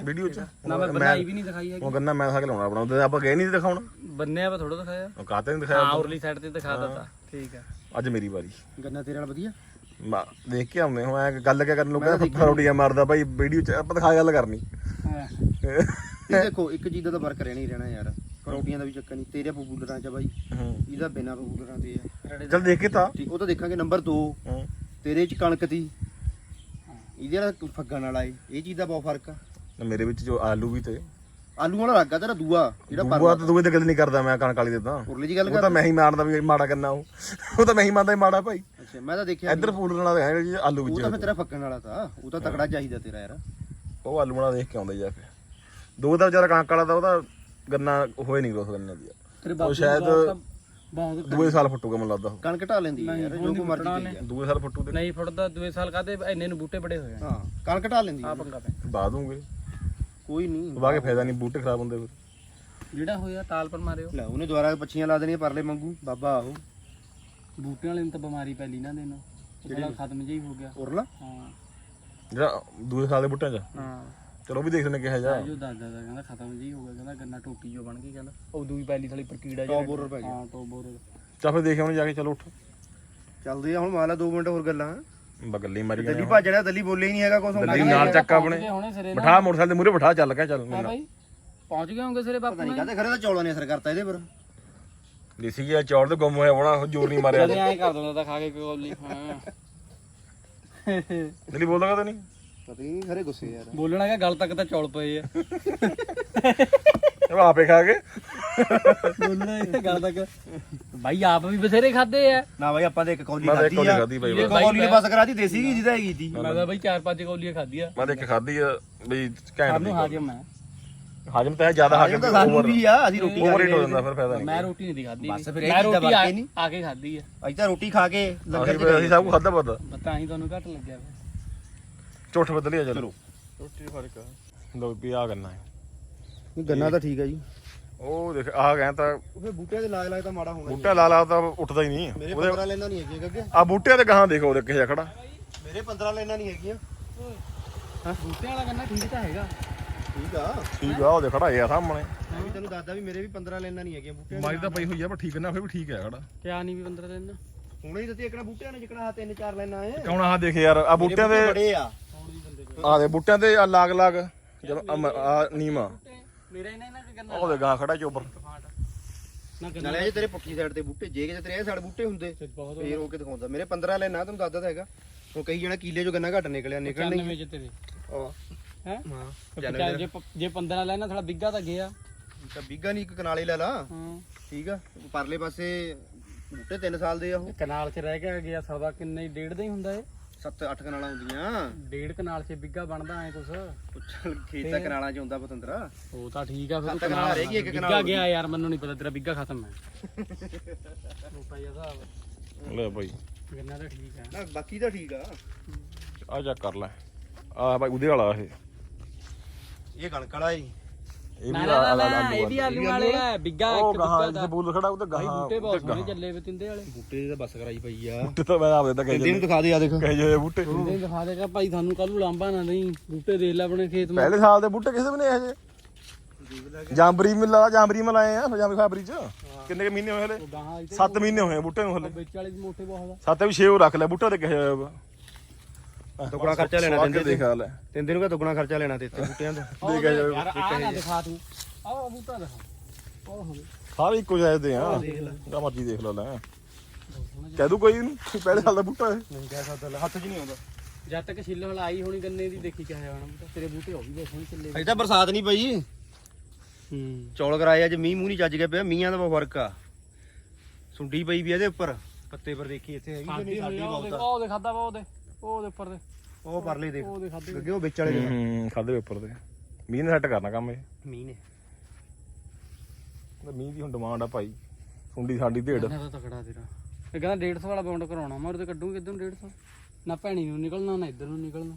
ਵੀਡੀਓ ਚ? ਨਾ ਮੈਂ ਬਣਾਈ ਵੀ ਨਹੀਂ ਦਿਖਾਈ ਹੈਗੀ। ਉਹ ਗੰਨਾ ਮੈਂ ਖਾ ਕੇ ਲਾਉਣਾ ਆਪਣਾ ਉਹਦੇ ਆਪਾਂ ਗਏ ਨਹੀਂ ਦਿਖਾਉਣ। ਬੰਨਿਆ ਵਾ ਥੋੜਾ ਦਿਖਾਇਆ। ਉਹ ਕਾਤੇ ਨਹੀਂ ਹਾਂ ਦਿਖਾਇਆ ਉਰਲੀ ਸਾਈਡ ਤੇ ਦਿਖਾ ਦਿੱਤਾ ਠੀਕ ਆ। ਅੱਜ ਮੇਰੀ ਵਾਰੀ। ਗੰਨਾ ਤੇਰੇ ਨਾਲ ਵਧੀਆ? ਮਾ ਦੇਖ ਕੇ ਆਉਂਦੇ ਹੁਣ ਐ ਗੱਲ ਕਿਆ ਕਰਨ ਲੋਕਾਂ ਦਾ ਫਰੌਡੀਆਂ ਮਾਰਦਾ ਭਾਈ ਵੀਡੀਓ ਚ ਆਪਾਂ ਦਿਖਾ ਗੱਲ ਕਰਨੀ। ਹਾਂ। ਇਹ ਦੇਖੋ ਇੱਕ ਚੀਜ਼ ਦਾ ਤਾਂ ਫ਼ਰਕ ਰਹਿਣਾ ਹੀ ਰਹਿਣਾ ਯਾਰ। ਪਰੌਂਠੀਆਂ ਦਾ ਵੀ ਚੱਕਰ ਨਹੀਂ ਤੇਰੇ ਪਪੂਲਰਾਂ ਚ ਬਾਈ। ਇਹਦਾ ਬਿਨਾ ਪਪੂਲਰਾਂ ਤੇ ਆ। ਚੱਲ ਦੇਖ ਕੇ ਤਾਂ ਉਹ ਤਾਂ ਦੇਖਾਂਗੇ ਨੰਬਰ 2 ਹੂੰ। ਤੇਰੇ ਚ ਕਣਕ ਤੀ ਇਹਦੇ ਨਾਲ ਫੱਗਣ ਵਾਲਾ ਏ। ਇਹ ਚੀਜ਼ ਦਾ ਬਹੁਤ ਫ਼ਰਕ ਆ। ਮੇਰੇ ਵਿੱਚ ਜੋ ਆਲੂ ਵੀ ਤੇ। ਆਲੂ ਵਾਲਾ ਲੱਗਾ ਤੇਰਾ ਦੂਆ ਜਿਹੜਾ ਪਰ ਦੂਆ ਤਾਂ ਦੂਏ ਤੇ ਗੱਲ ਨਹੀਂ ਕਰਦਾ ਮੈਂ ਕਣਕ ਵਾਲੀ ਦੇ ਤਾਂ। ਉਰਲੀ ਜੀ ਗੱਲ ਉਹ ਕਰ ਤਾਂ ਮੈਂ ਹੀ ਮਾਰਦਾ ਵੀ ਮਾੜਾ ਕਰਨਾ ਉਹ। ਉਹ ਤਾਂ ਮੈਂ ਹੀ ਮੰਨਦਾ ਵੀ ਮਾੜਾ ਭਾਈ। ਅੱਛਾ ਮੈਂ ਤਾਂ ਦੇਖਿਆ ਇੱਧਰ ਫੂਲ ਨਾਲ ਹੈ ਆਲੂ ਉਹ ਤਾਂ ਫਿਰ ਵਿੱਚ ਤੇਰਾ ਫੱਕਣ ਵਾਲਾ ਤਾਂ। ਉਹ ਤਾਂ ਤਕੜਾ ਚਾਹੀਦਾ ਤੇਰਾ ਯਾਰ। ਉਹ ਆਲੂ ਨਾਲ ਦੇਖ ਕੇ ਆਉਂਦਾ ਜਾ ਕੇ। ਦੋ ਦਾ ਵਿਚਾਰਾ ਕਣਕ ਵਾਲਾ ਦਾ ਉਹਦਾ ਗੰਨਾ ਹੋਏ ਨਹੀਂ ਗਰੋਥ ਗੰਨੇ ਦੀ। ਤੇਰੇ ਉਹ ਬਾਪੂ ਸ਼ਾਇਦ ਬਹੁਤ ਦੂਏ ਸਾਲ ਫੁੱਟੂਗਾ ਮੈਨੂੰ ਲੱਗਦਾ ਉਹ। ਕਣਕ ਢਾ ਲੈਂਦੀ ਯਾਰ ਜੋ ਕੋ ਮਰਜ਼ੀ ਆ। ਦੂਏ ਸਾਲ ਫੁੱਟੂ ਦੇ ਨਹੀਂ ਫੁੱਟਦਾ ਦੂਏ ਸਾਲ ਕਾਦੇ ਇੰਨੇ ਨੂੰ ਬੂਟੇ ਬੜੇ ਹੋ ਜਾਣ। ਹਾਂ ਕਣਕ ਢਾ ਲੈਂਦੀ ਆ ਆ। ਪੰਗਾ ਪੈ ਬਾਅਦ ਦੂੰਗੇ ਕੋਈ ਨਹੀਂ ਵਾ ਕੇ ਫਾਇਦਾ ਨਹੀਂ ਬੂਟੇ ਖਰਾਬ ਹੁੰਦੇ ਫਿਰ। ਜਿਹੜਾ ਹੋਇਆ ਤਾਲ ਪਰ ਮਾਰਿਓ। ਲੈ ਉਹਨੇ ਦੁਬਾਰਾ ਪੱਛੀਆਂ ਲਾ ਦੇਣੀਆਂ ਪਰਲੇ ਮੰਗੂ ਬਾਬਾ ਆਹੋ। ਬੂਟਿਆਂ ਵਾਲੇ ਨੂੰ ਤਾਂ ਬਿਮਾਰੀ ਪੈ ਲਈ ਨਾ ਦੇਣਾ। ਜਿਹੜਾ ਖਤਮ ਜਿਹਾ ਹੀ ਹੋ ਗਿਆ। ਉਰਲਾ? ਹਾਂ। ਜਿਹੜਾ ਦੂਏ ਸਾਲ ਦੇ ਬੂਟਿਆਂ 'ਚ? ਹਾਂ। ਚਲੋ ਵੀ ਦੇਖਦੇ ਨੇ ਕਿਹਾ ਜਾ ਜੋ ਦਾਦਾ ਦਾ ਕਹਿੰਦਾ ਖਤਮ ਜਿਹਾ ਹੀ ਗਿਆ ਕਹਿੰਦਾ ਗੰਨਾ ਟੋਟੀ ਜੋ ਬਣ ਗਈ ਕਹਿੰਦਾ ਉਹ ਦੂਈ ਪੈਲੀ ਥਲੀ ਪਰ ਕੀੜਾ ਟੌਪ ਬੋਰਰ ਪੈ ਗਿਆ ਹਾਂ ਟੋਪ ਬੋਰਰ। ਚੱਲ ਫਿਰ ਦੇਖ ਆਉਣੇ ਜਾ ਕੇ ਚਲੋ ਉੱਠ। ਚੱਲਦੇ ਆ ਹੁਣ ਮਾਲਾ 2 ਮਿੰਟ ਹੋਰ ਗੱਲਾਂ। ਬਗੱਲੀ ਮਾਰੀ ਦਿੱਲੀ ਭੱਜਣਾ ਦਿੱਲੀ ਬੋਲੇ ਹੀ ਨਹੀਂ ਹੈਗਾ ਕੁਛ ਦਿੱਲੀ ਨਾਲ ਚੱਕ ਆਪਣੇ। ਹੁਣੇ ਬਿਠਾ ਮੋਟਰਸਾਈਕਲ ਦੇ ਮੂਰੇ ਬਿਠਾ ਚੱਲ ਕੇ ਚੱਲ ਹਾਂ ਪਹੁੰਚ ਗਏ ਹੋਗੇ ਸਿਰੇ ਬਾਪੂ ਪਤਾ ਨਹੀਂ ਕਾਹਦੇ ਖਰੇ ਤਾਂ ਚੌਲਾਂ ਨੇ ਅਸਰ ਕਰਤਾ ਇਹਦੇ ਪਰ। ਦੇਸੀ ਗਿਆ ਚੌੜ ਤੇ ਗੁੰਮ ਹੋਇਆ ਹੋਣਾ ਜੋਰ ਨਹੀਂ ਮਾਰਿਆ। ਕਦੇ ਐਂ ਕਰ ਦਿੰਦਾ ਤਾਂ ਖਾ ਕੇ ਕੋਲੀ ਹਾਂ ਦਿੱਲੀ ਬੋਲਦਾ ਕਦੇ ਨਹੀਂ? ਪਤਾ ਹੀ ਨਹੀਂ ਖਰੇ ਗੁੱਸੇ ਯਾਰ। ਬੋਲਣਾ ਕਿ ਗੱਲ ਤੱਕ ਤਾਂ ਚੌਲ ਪਏ ਆ। ਇਹ ਆਪੇ ਖਾ ਕੇ। ਬੋਲਣਾ ਇਹ ਗੱਲ ਤੱਕ। ਬਾਈ ਆਪ ਵੀ ਬਥੇਰੇ ਖਾਦੇ ਆ। ਨਾ ਬਾਈ ਆਪਾਂ ਤੇ ਇੱਕ ਕੌਲੀ ਮੈਂ ਤਾਂ ਇੱਕ ਖਾਧੀ ਕੌਲੀ ਆ। ਬਾਈ ਇੱਕ ਕੌਲੀ ਨੇ ਬਸ ਕਰਾਤੀ ਦੇਸੀ ਘੀ ਜਿਹਦਾ ਹੈਗੀ ਸੀ ਮੈਂ ਤਾਂ ਬਾਈ ਚਾਰ ਪੰਜ ਕੌਲੀਆਂ ਖਾਧੀਆਂ। ਮੈਂ ਤਾਂ ਇੱਕ ਖਾਧੀ ਆ ਬਈ ਘੈਂਟ ਦੀ ਸਾਨੂੰ ਹਾਜ਼ਮ ਹੈ ਹਾਜਮ ਤਾਂ ਹੈ ਜ਼ਿਆਦਾ ਹਾਜਮ ਤਾਂ ਸਾਨੂੰ ਵੀ ਆ ਅਸੀਂ ਰੋਟੀ ਖਾ ਓਵਰ ਕੇ ਹੋ ਜਾਂਦਾ ਫਿਰ ਫਾਇਦਾ ਨਹੀਂ। ਮੈਂ ਰੋਟੀ ਨਹੀਂ ਦੀ ਖਾਧੀ। ਬਸ ਫਿਰ ਇਹ ਮੈਂ ਚੀਜ਼ਾਂ ਰੋਟੀ ਆ ਵਾਕਈ ਨਹੀਂ। ਆ ਕੇ ਖਾਧੀ ਆ। ਅੱਜ ਤਾਂ ਰੋਟੀ ਖਾ ਕੇ ਲੰਗਰ ਅਸੀਂ ਅਸੀਂ ਸਭ ਕੁਝ ਖਾਦਾ ਪਤਾ। ਤਾਂ ਹੀ ਤੁਹਾਨੂੰ ਘੱਟ ਲੱਗਿਆ। ਚੁੱਠ ਬਦਲਿਆ ਚਲੋ। ਰੋਟੀ ਫ਼ਰਕ ਲੋ ਵੀ ਆ ਕਰਨਾ ਹੈ। ਗੰਨਾ ਤਾਂ ਠੀਕ ਹੈ ਜੀ। ਉਹ ਦੇਖ ਆ ਗਏ ਤਾਂ ਉਹ ਬੂਟਿਆਂ ਦੇ ਲਾਗ ਲਾਗ ਤਾਂ ਮਾੜਾ ਹੋਣਾ ਬੂਟਾ ਲਾ ਲਾ ਤਾਂ ਉੱਠਦਾ ਹੀ ਨਹੀਂ ਮੇਰੇ ਉਹਦੇ 15 ਲੈਣਾ ਨਹੀਂ ਹੈਗੀਆਂ ਗੱਗੇ ਆ ਬੂਟਿਆਂ ਦੇ ਗਾਹਾਂ ਦੇਖੋ ਉਹਦੇ ਕਿਹੋ ਜਿਹਾ ਖੜਾ। ਮੇਰੇ 15 ਲੈਣਾ ਨਹੀਂ ਹੈਗੀਆਂ। ਬੂਟੇ ਵਾਲਾ ਗੰਨਾ ਠੀਕ ਤਾਂ ਹੈਗਾ। ਠੀਕ ਆ। ਠੀਕ ਆ ਉਹਦੇ ਖੜਾ ਆ ਸਾਹਮਣੇ। ਮੈਂ ਵੀ ਤੈਨੂੰ ਦੱਸਦਾ ਵੀ ਮੇਰੇ ਵੀ 15 ਲੈਣਾ ਨਹੀਂ ਹੈਗੀਆਂ ਬੂਟਿਆਂ ਮਾਰੀ ਤਾਂ ਪਈ ਹੋਈ ਆ ਪਰ ਠੀਕ ਨਾ ਫਿਰ ਵੀ ਠੀਕ ਹੈ ਖੜਾ। ਕਿਆ ਨਹੀਂ ਵੀ 15 ਦਿਨ ਹੁਣੇ ਹੀ ਦਿੱਤੀ ਇਕਣਾ ਬੂਟਿਆਂ ਨੇ ਜਿਕਣਾ ਤਿੰਨ ਚਾਰ ਲੈਣਾ ਏ ਕੌਣ ਆ ਦੇਖ ਯਾਰ ਆ ਬੂਟਿਆਂ ਦੇ ਬੜੇ ਆ। ਆ ਦੇ ਬੂਟਿਆਂ ਦੇ ਆ ਲਾਗ ਲਾਗ ਜਦ ਆ ਨੀਮਾ। ਮੇਰਾ ਇਹਨਾਂ ਇਹਨਾਂ ਗੰਨਾ ਉਹਦੇ ਗਾਂ ਖੜਾ ਚੋਬਰ ਨਾਲੇ ਜੇ ਤੇਰੇ ਪੁੱਠੀ ਸਾਈਡ ਤੇ ਬੂਟੇ ਜੇ ਕਿਤੇ ਤੇਰੇ ਇਹ ਸਾਈਡ ਬੂਟੇ ਹੁੰਦੇ ਫੇਰ ਉਹ ਕੇ ਦਿਖਾਉਂਦਾ ਮੇਰੇ 15 ਲੈਣਾ ਤੈਨੂੰ ਦੱਸਦਾ ਤਾਂ ਹੈਗਾ। ਉਹ ਕਹੀ ਜਣਾ ਕੀਲੇ ਚੋਂ ਗੰਨਾ ਘੱਟ ਨਿਕਲਿਆ ਨਿਕਲ ਨਹੀਂ। 95 ਚ ਤੇਰੇ। ਆ ਹੈ? ਹਾਂ ਚੱਲ ਜੇ ਜੇ 15 ਲੈਣਾ ਥੋੜਾ ਬਿੱਗਾ ਤਾਂ ਗਿਆ। ਤਾਂ ਬੀਗਾ ਨਹੀਂ ਇੱਕ ਕਨਾਲੇ ਲੈ ਲਾ। ਹਾਂ। ਠੀਕ ਆ? ਪਰਲੇ ਪਾਸੇ ਬੂਟੇ 3 ਸਾਲ ਦੇ ਆ ਉਹ। ਕਨਾਲ 'ਚ ਰਹਿ ਕੇ ਗਿਆ ਸਵਾ ਕਿੰਨੇ ਡੇਢ ਦਾ ਹੀ ਹੁੰਦਾ ਏ 7 8 ਕਨਾਲਾਂ ਹੁੰਦੀਆਂ। ਡੇਢ ਕਨਾਲ 'ਚ ਬਿੱਗਾ ਬਣਦਾ ਐ ਕੁਛ। ਉਹ ਚੱਲ ਖੇਤ ਤਾਂ ਕਨਾਲਾਂ ਚ ਹੁੰਦਾ ਪਤੰਦਰਾ ਉਹ ਤਾਂ ਠੀਕ ਆ ਫਿਰ ਸੱਤ ਕਨਾਲ ਰਹਿ ਗਈ, ਇੱਕ ਬਿੱਗਾ ਕਨਾਲ। ਗਿਆ ਯਾਰ ਮੈਨੂੰ ਨਹੀਂ ਪਤਾ ਤੇਰਾ ਬਿੱਗਾ ਖਤਮ ਹੈ। ਰੋਪਾ ਜਿਹਾ ਹਿਸਾਬ। ਲੈ ਭਾਈ ਗੰਨਾ ਤਾਂ ਠੀਕ ਹੈ ਨਾ ਬਾਕੀ ਤਾਂ ਠੀਕ ਆ। ਆ ਚੈੱਕ ਕਰ ਲੈ। ਆ ਭਾਈ ਉਹਦੇ ਵਾਲਾ ਇਹ। ਇਹ ਕਣਕ ਵਾਲਾ ਈ ਇਹ ਨਾ ਵੀ ਨਾ ਆ ਨਾ ਆਲੂ ਇਹ ਵੀ ਆਲੂ ਵਾਲੇ ਆ ਬਿੱਗਾ ਉਹ ਇੱਕ ਜਿੱਥੇ ਦਾ ਬੂਲ ਖੜਾ ਉਹਦੇ ਭਾਈ ਗਾਹਾਂ ਬੂਟੇ ਬਹੁਤ ਸੋਹਣੇ ਚੱਲੇ ਵੇ ਤਿੰਦੇ ਵਾਲੇ। ਬੂਟੇ ਦੀ ਤਾਂ ਬਸ ਕਰਾਈ ਪਈ ਆ। ਬੂਟੇ ਤਾਂ ਮੈਂ ਆਪ ਦੇ ਕਹੇ ਇਹਨੂੰ ਦਿਖਾ ਦੇ ਆ ਦੇਖ। ਕਹੇ ਜੇ ਬੂਟੇ। ਤਿੰਦੇ ਦਿਖਾ ਦੇਗਾ ਭਾਈ ਤੁਹਾਨੂੰ ਕੱਲ ਨੂੰ ਲਾਂਬਾ ਨਾ ਨਹੀਂ ਬੂਟੇ ਦੇਖ ਲੈ ਆਪਣੇ ਖੇਤ ਮੇ ਪਹਿਲੇ ਸਾਲ ਦੇ ਬੂਟੇ ਕਿਸੇ ਵੀ ਨਹੀਂ ਇਹੋ ਜਿਹੇ। ਜਾਂਬਰੀ ਮਿਲਾ ਜਾਂਬਰੀ ਮਲਾਏ ਆ ਜਾਂਬਰੀ ਫੈਬਰੀ ਚ। ਕਿੰਨੇ ਕੇ ਮਹੀਨੇ ਹੋਏ ਹਲੇ? ਗਾਹਾਂ ਇੱਥੇ 7 ਮਹੀਨੇ ਹੋਏ ਆ ਬੂਟੇ ਨੂੰ ਹਲੇ। ਵਿੱਚ ਵਾਲੇ ਵੀ ਮੋਟੇ ਬਹੁਤ ਸੱਤ ਵੀ 6 ਰੱਖ ਲੈ ਬੂਟੇ ਤੇ ਕਹੇ ਦੁੱਗਣਾ ਖਰਚਾ ਲੈਣਾ ਦਿੰਦੇ ਦੇਖ ਲੈ। ਤਿੰਨ ਦਿਨ ਕਾ ਦੁੱਗਣਾ ਖਰਚਾ ਲੈਣਾ ਤੇ ਇੱਥੇ ਬੂਟਿਆਂ ਦਾ। ਆ ਯਾਰ ਆ ਨਾ ਦਿਖਾ ਤੂੰ। ਆਹ ਬੂਟਾ ਦਿਖਾ। ਉਹ ਹੋਵੇ ਸਾਰੇ ਇੱਕੋ ਜਿਹੇ ਦੇ ਆ। ਜਿਹੜਾ ਮਰਜ਼ੀ ਦੇਖ ਲੈ ਲੈ। ਕਹਿ ਦੂ ਕੋਈ ਨੂੰ ਪਹਿਲੇ ਸਾਲ ਦਾ ਬੂਟਾ ਹੈ ਨਹੀਂ ਕਹਿ ਸਕਦਾ ਲੈ, ਹੱਥ 'ਚ ਨਹੀਂ ਆਉਂਦਾ। ਜਦ ਤੱਕ ਛਿੱਲ ਹਲਾਈ ਹੋਣੀ ਗੰਨੇ ਦੀ ਦੇਖੀ ਕਿਹਾ ਜਾਣਾ ਬੂਟਾ। ਤੇਰੇ ਬੂਟੇ ਹੋ ਵੀ ਬਹੁਤ ਸੋਹਣੇ ਚੱਲੇ ਅਜੇ ਤਾਂ ਬਰਸਾਤ ਨਹੀਂ ਪਈ। ਹੂੰ। ਚੌਲ ਕਰਾਏ ਅੱਜ ਮੀਂਹ ਮੂੰਹ ਨਹੀਂ ਚੱਜ ਗਿਆ ਪਿਆ ਮੀਂਹਾਂ ਦਾ ਬਹੁਤ ਫ਼ਰਕ ਆ। ਸੁੰਡੀ ਪਈ ਵੀ ਇਹਦੇ ਉੱਪਰ। ਪੱਤੇ ਪਰ ਦੇਖੀ ਇੱਥੇ ਹੈਗੀ ਕਿ ਨਹੀਂ ਸਾਡੀ ਹੋਈ ਆ ਉਹ ਬਹੁਤ। ਦੇਖ ਆ। ਉਹ ਦੇ ਖਾਦਾ ਉਹਦੇ ਉਹਦੇ ਉੱਪਰ ਦੇ। ਉਹ ਪਰਲੇ ਦੇਖ। ਉਹਦੇ ਖਾਦੇ ਅੱਗੇ ਉਹ ਵਿੱਚ ਵਾਲੇ ਦੇਖ। ਹੂੰ ਖਾਦੇ ਪੇਪਰ ਤੇ ਮੀਂਹ ਨੇ ਸੈੱਟ ਕਰਨਾ ਕੰਮ ਇਹ। ਮੀਂਹ ਨੇ। ਤੇ ਮੀਂਹ ਦੀ ਹੁਣ ਡਿਮਾਂਡ ਆ ਭਾਈ। ਸੁੰਡੀ ਸਾਡੀ ਢੇੜ ਨਾ ਤਾਂ ਤਕੜਾ ਤੇਰਾ। ਇਹ ਕਹਿੰਦਾ 150 ਵਾਲਾ ਬਾਉਂਡ ਕਰਾਉਣਾ। ਮੈਂ ਉਹਦੇ ਤੇ ਕੱਢੂਗੀ ਕਿੱਧਰ ਨੂੰ 150 ਨਾ ਭੈਣੀ ਨੂੰ ਨਿਕਲਣਾ ਨਾ ਇੱਧਰ ਨੂੰ ਨਿਕਲਣਾ।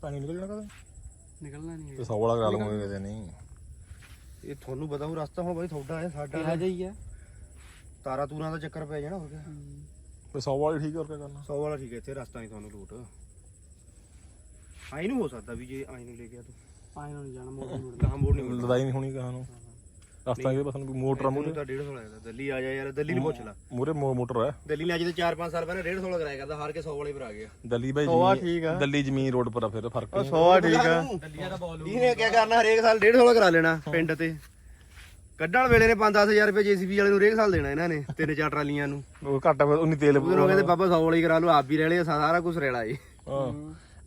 ਪਾਣੀ ਨਿਕਲ ਜਾਣਾ ਕਦੇ? ਨਿਕਲਣਾ ਨਹੀਂ ਤੇ 100 ਵਾਲਾ ਕਰਾ ਲਵਾਂਗੇ ਕਦੇ ਨਹੀਂ ਇਹ ਤੁਹਾਨੂੰ ਪਤਾ ਉਹ ਰਸਤਾ ਹੁਣ ਬਾਈ ਤੁਹਾਡਾ ਹੈ ਸਾਡਾ ਕਿਹਾ ਜਾਈਆ ਤਾਰਾ ਤੂਰਾਂ ਦਾ ਚੱਕਰ ਪੈ ਜਾਣਾ ਹੋਰ ਕਿਆ। ਤੇ 100 ਵਾਲੀ ਠੀਕ ਹੋਰ ਕੀ ਕਰਨਾ? 100 ਵਾਲਾ ਠੀਕ ਹੈ ਇੱਥੇ ਰਸਤਾ ਨਹੀਂ ਤੁਹਾਨੂੰ ਲੂਟ। ਆਈ ਨੂੰ ਹੋ ਸਕਦਾ ਵੀ ਜੇ ਆਈ ਨੂੰ ਲੈ ਗਿਆ ਤੂੰ। ਆਏ ਨੂੰ ਨਹੀਂ ਜਾਣਾ ਮੋੜ ਮੋੜ ਗਾਂ ਮੋੜ ਨਹੀਂ ਮਿਲਦਾ ਲੜਾਈ ਨਹੀਂ ਹੋਣੀ ਕਹਾਂ ਨੂੰ। ਰਸਤਾ ਇਹ ਬਸ ਨੂੰ ਮੋਟਰ ਆ ਮੈਨੂੰ ਤਾਂ 150 ਲੱਗਦਾ। ਦਿੱਲੀ ਆ ਜਾ ਯਾਰ ਦਿੱਲੀ ਨੂੰ ਪੁੱਛ ਲੈ। ਮੂਰੇ ਮੋਟਰ ਹੈ ਦਿੱਲੀ ਨੇ ਅੱਜ ਤੇ 4-5 ਸਾਲ ਪਹਿਲਾਂ 150 ਕਰਾਇਆ ਕਰਦਾ ਹਾਰ ਕੇ 100 ਵਾਲੇ ਪਰ ਆ ਗਿਆ ਦਿੱਲੀ ਭਾਈ ਜ਼ਮੀਨ ਦਿੱਲੀ ਜ਼ਮੀਨ ਰੋਡ ਪਰ ਆ ਫਿਰ ਫ਼ਰਕ ਨਹੀਂ। 100 ਠੀਕ ਆ। ਦਿੱਲੀਆ ਦਾ ਬੋਲ ਇਹਨੇ ਕੀ ਕਰਨਾ ਹਰੇਕ ਸਾਲ 150 ਕਰਾ ਲੈਣਾ ਪਿੰਡ ਤੇ। ਕੱਢਣ ਵੇਲੇ ਨੇ 5-10000 ਰੁਪਏ ਜੀਸੀਬੀ ਵਾਲੇ ਨੂੰ ਹਰੇਕ ਸਾਲ ਦੇਣਾ ਇਹਨਾਂ ਨੇ ਤਿੰਨ ਚਾਰ ਟਰਾਲੀਆਂ ਨੂੰ। ਉਹ ਘੱਟ ਉਨੀ ਤੇਲ ਉਹਨੂੰ ਕਹਿੰਦੇ ਬਾਬਾ 100 ਵਾਲੀ ਕਰਾ ਲਓ ਆਪ ਵੀ ਰਹਿ ਲਿਆ ਸਾਰਾ ਕੁਝ ਰੇਲਾ ਏ ਹਾਂ।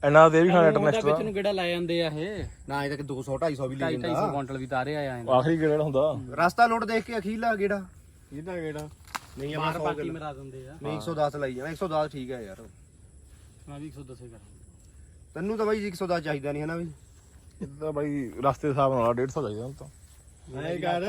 ਇੰਨਾ ਦੇ ਵੀ ਖਾਣਾ ਇੰਟਰਨੈਟ ਵਿੱਚ ਨੂੰ ਗੇੜਾ ਲੈ ਜਾਂਦੇ ਆ ਇਹ। ਨਾ ਇਹ ਤੱਕ 200 250 ਵੀ ਲੈ 250 ਜਾਂਦਾ। ਕੁਇੰਟਲ ਵੀ ਤਾਰੇ ਆ ਜਾਂਦੇ ਆਖਰੀ ਗੇੜਾ ਹੁੰਦਾ। ਰਸਤਾ ਲੋਟ ਦੇਖ ਕੇ ਅਖੀਲਾ ਗੇੜਾ। ਇਹਦਾ ਗੇੜਾ? ਨਹੀਂ 100 ਬਾਕੀ ਮਰਾ ਦਿੰਦੇ ਆ। ਨਹੀਂ 110 ਲਈ ਜਾਣਾ 110 ਠੀਕ ਹੈ ਯਾਰ। ਮੈਂ ਵੀ 110 ਹੀ ਕਰਾਂ। ਤੈਨੂੰ ਤਾਂ ਬਾਈ 110 ਚਾਹੀਦਾ ਨਹੀਂ ਹੈ ਨਾ ਵੀ। ਇੱਦਾਂ ਬਾਈ ਰਸਤੇ ਦੇ ਹਿਸਾਬ ਨਾਲ 150 ਚਾਹੀਦਾ ਹੁਣ ਤਾਂ। ਐ ਕਰ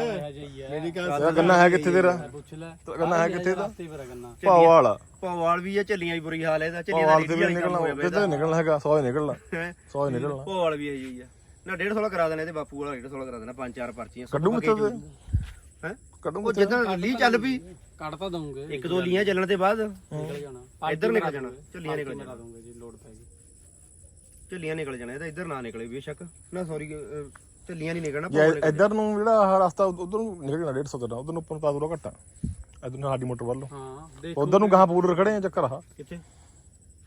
ਮੇਰੀ ਤੇਰਾ ਗੰਨਾ ਹੈ ਕਿੱਥੇ ਤੇਰਾ? ਪੁੱਛ ਲੈ। ਤੇਰਾ ਗੰਨਾ ਹੈ ਕਿੱਥੇ ਦਾ ਰਸਤੇ ਪਰ ਗੰਨਾ ਭਾਵ ਵਾਲਾ ਪਵਾਲ ਵੀ ਆ ਚੱਲੀਆਂ ਵੀ ਬੁਰੀ ਹਾਲ ਹੈ ਇਹਦਾ। ਚੱਲੀਆਂ ਭਾਵ ਤੇ ਵੀ ਨਿਕਲਣਾ? ਕਿੱਥੇ ਨਿਕਲਣਾ ਹੈਗਾ? 100 ਹੀ ਨਿਕਲਣਾ। ਹੈ? 100 ਹੀ ਨਿਕਲਣਾ। ਪਵਾਲ ਵੀ ਆਈ ਆ। ਨਾ 150 ਕਰਾ ਦੇਣਾ ਇਹਦੇ ਬਾਪੂ ਵਾਲਾ 150 ਕਰਾ ਦੇਣਾ ਪੰਜ ਚਾਰ ਪਰਚੀਆਂ। ਕੱਢੂ ਕਿੱਥੇ ਤੇ ਹੈ? ਕੱਢੂ ਉਹ ਜਦੋਂ ਲੀ ਚੱਲ ਪਈ। ਕੱਢ ਤਾਂ ਦਊਂਗੇ। ਇੱਕ ਦੋ ਲੀਆਂ ਚੱਲਣ ਤੇ ਬਾਅਦ। ਨਿਕਲ ਜਾਣਾ। ਇੱਧਰ ਨਿਕਲ ਜਾਣਾ। ਝੱਲੀਆਂ ਨਿਕਲ ਜਾਣਾ। ਦਊਂਗੇ ਜੀ ਲੋਡ ਪੈ ਗਈ। ਝੱਲੀਆਂ ਨਿਕਲ ਜਾਣਾ ਇਹਦਾ ਇੱਧਰ ਨਾ ਨਿਕਲੇ ਬੇਸ਼ੱਕ। ਨਾ ਸੌਰੀ ਝੱਲੀਆਂ ਨਹੀਂ ਨਿਕਲਣਾ ਜਾਂ ਇੱਧਰ ਨੂੰ ਜਿਹੜਾ ਆਹ ਰਸਤਾ ਉਧਰ ਨੂੰ ਨਿਕਲ ਜਾਣਾ 150 ਦਾ ਉਧਰ ਨੂੰ ਉੱਪਰ ਨੂੰ ਪਾਦੂਰਾ ਘੱਟਾ ਇੱਧਰ ਨੂੰ ਸਾਡੀ ਮੋਟਰ ਵੱਲ ਨੂੰ। ਹਾਂ ਦੇਖ ਉਧਰ ਨੂੰ ਗਾਂ ਪੂਰ ਖੜੇ ਆ ਚੱਕਰ ਆ। ਕਿੱਥੇ?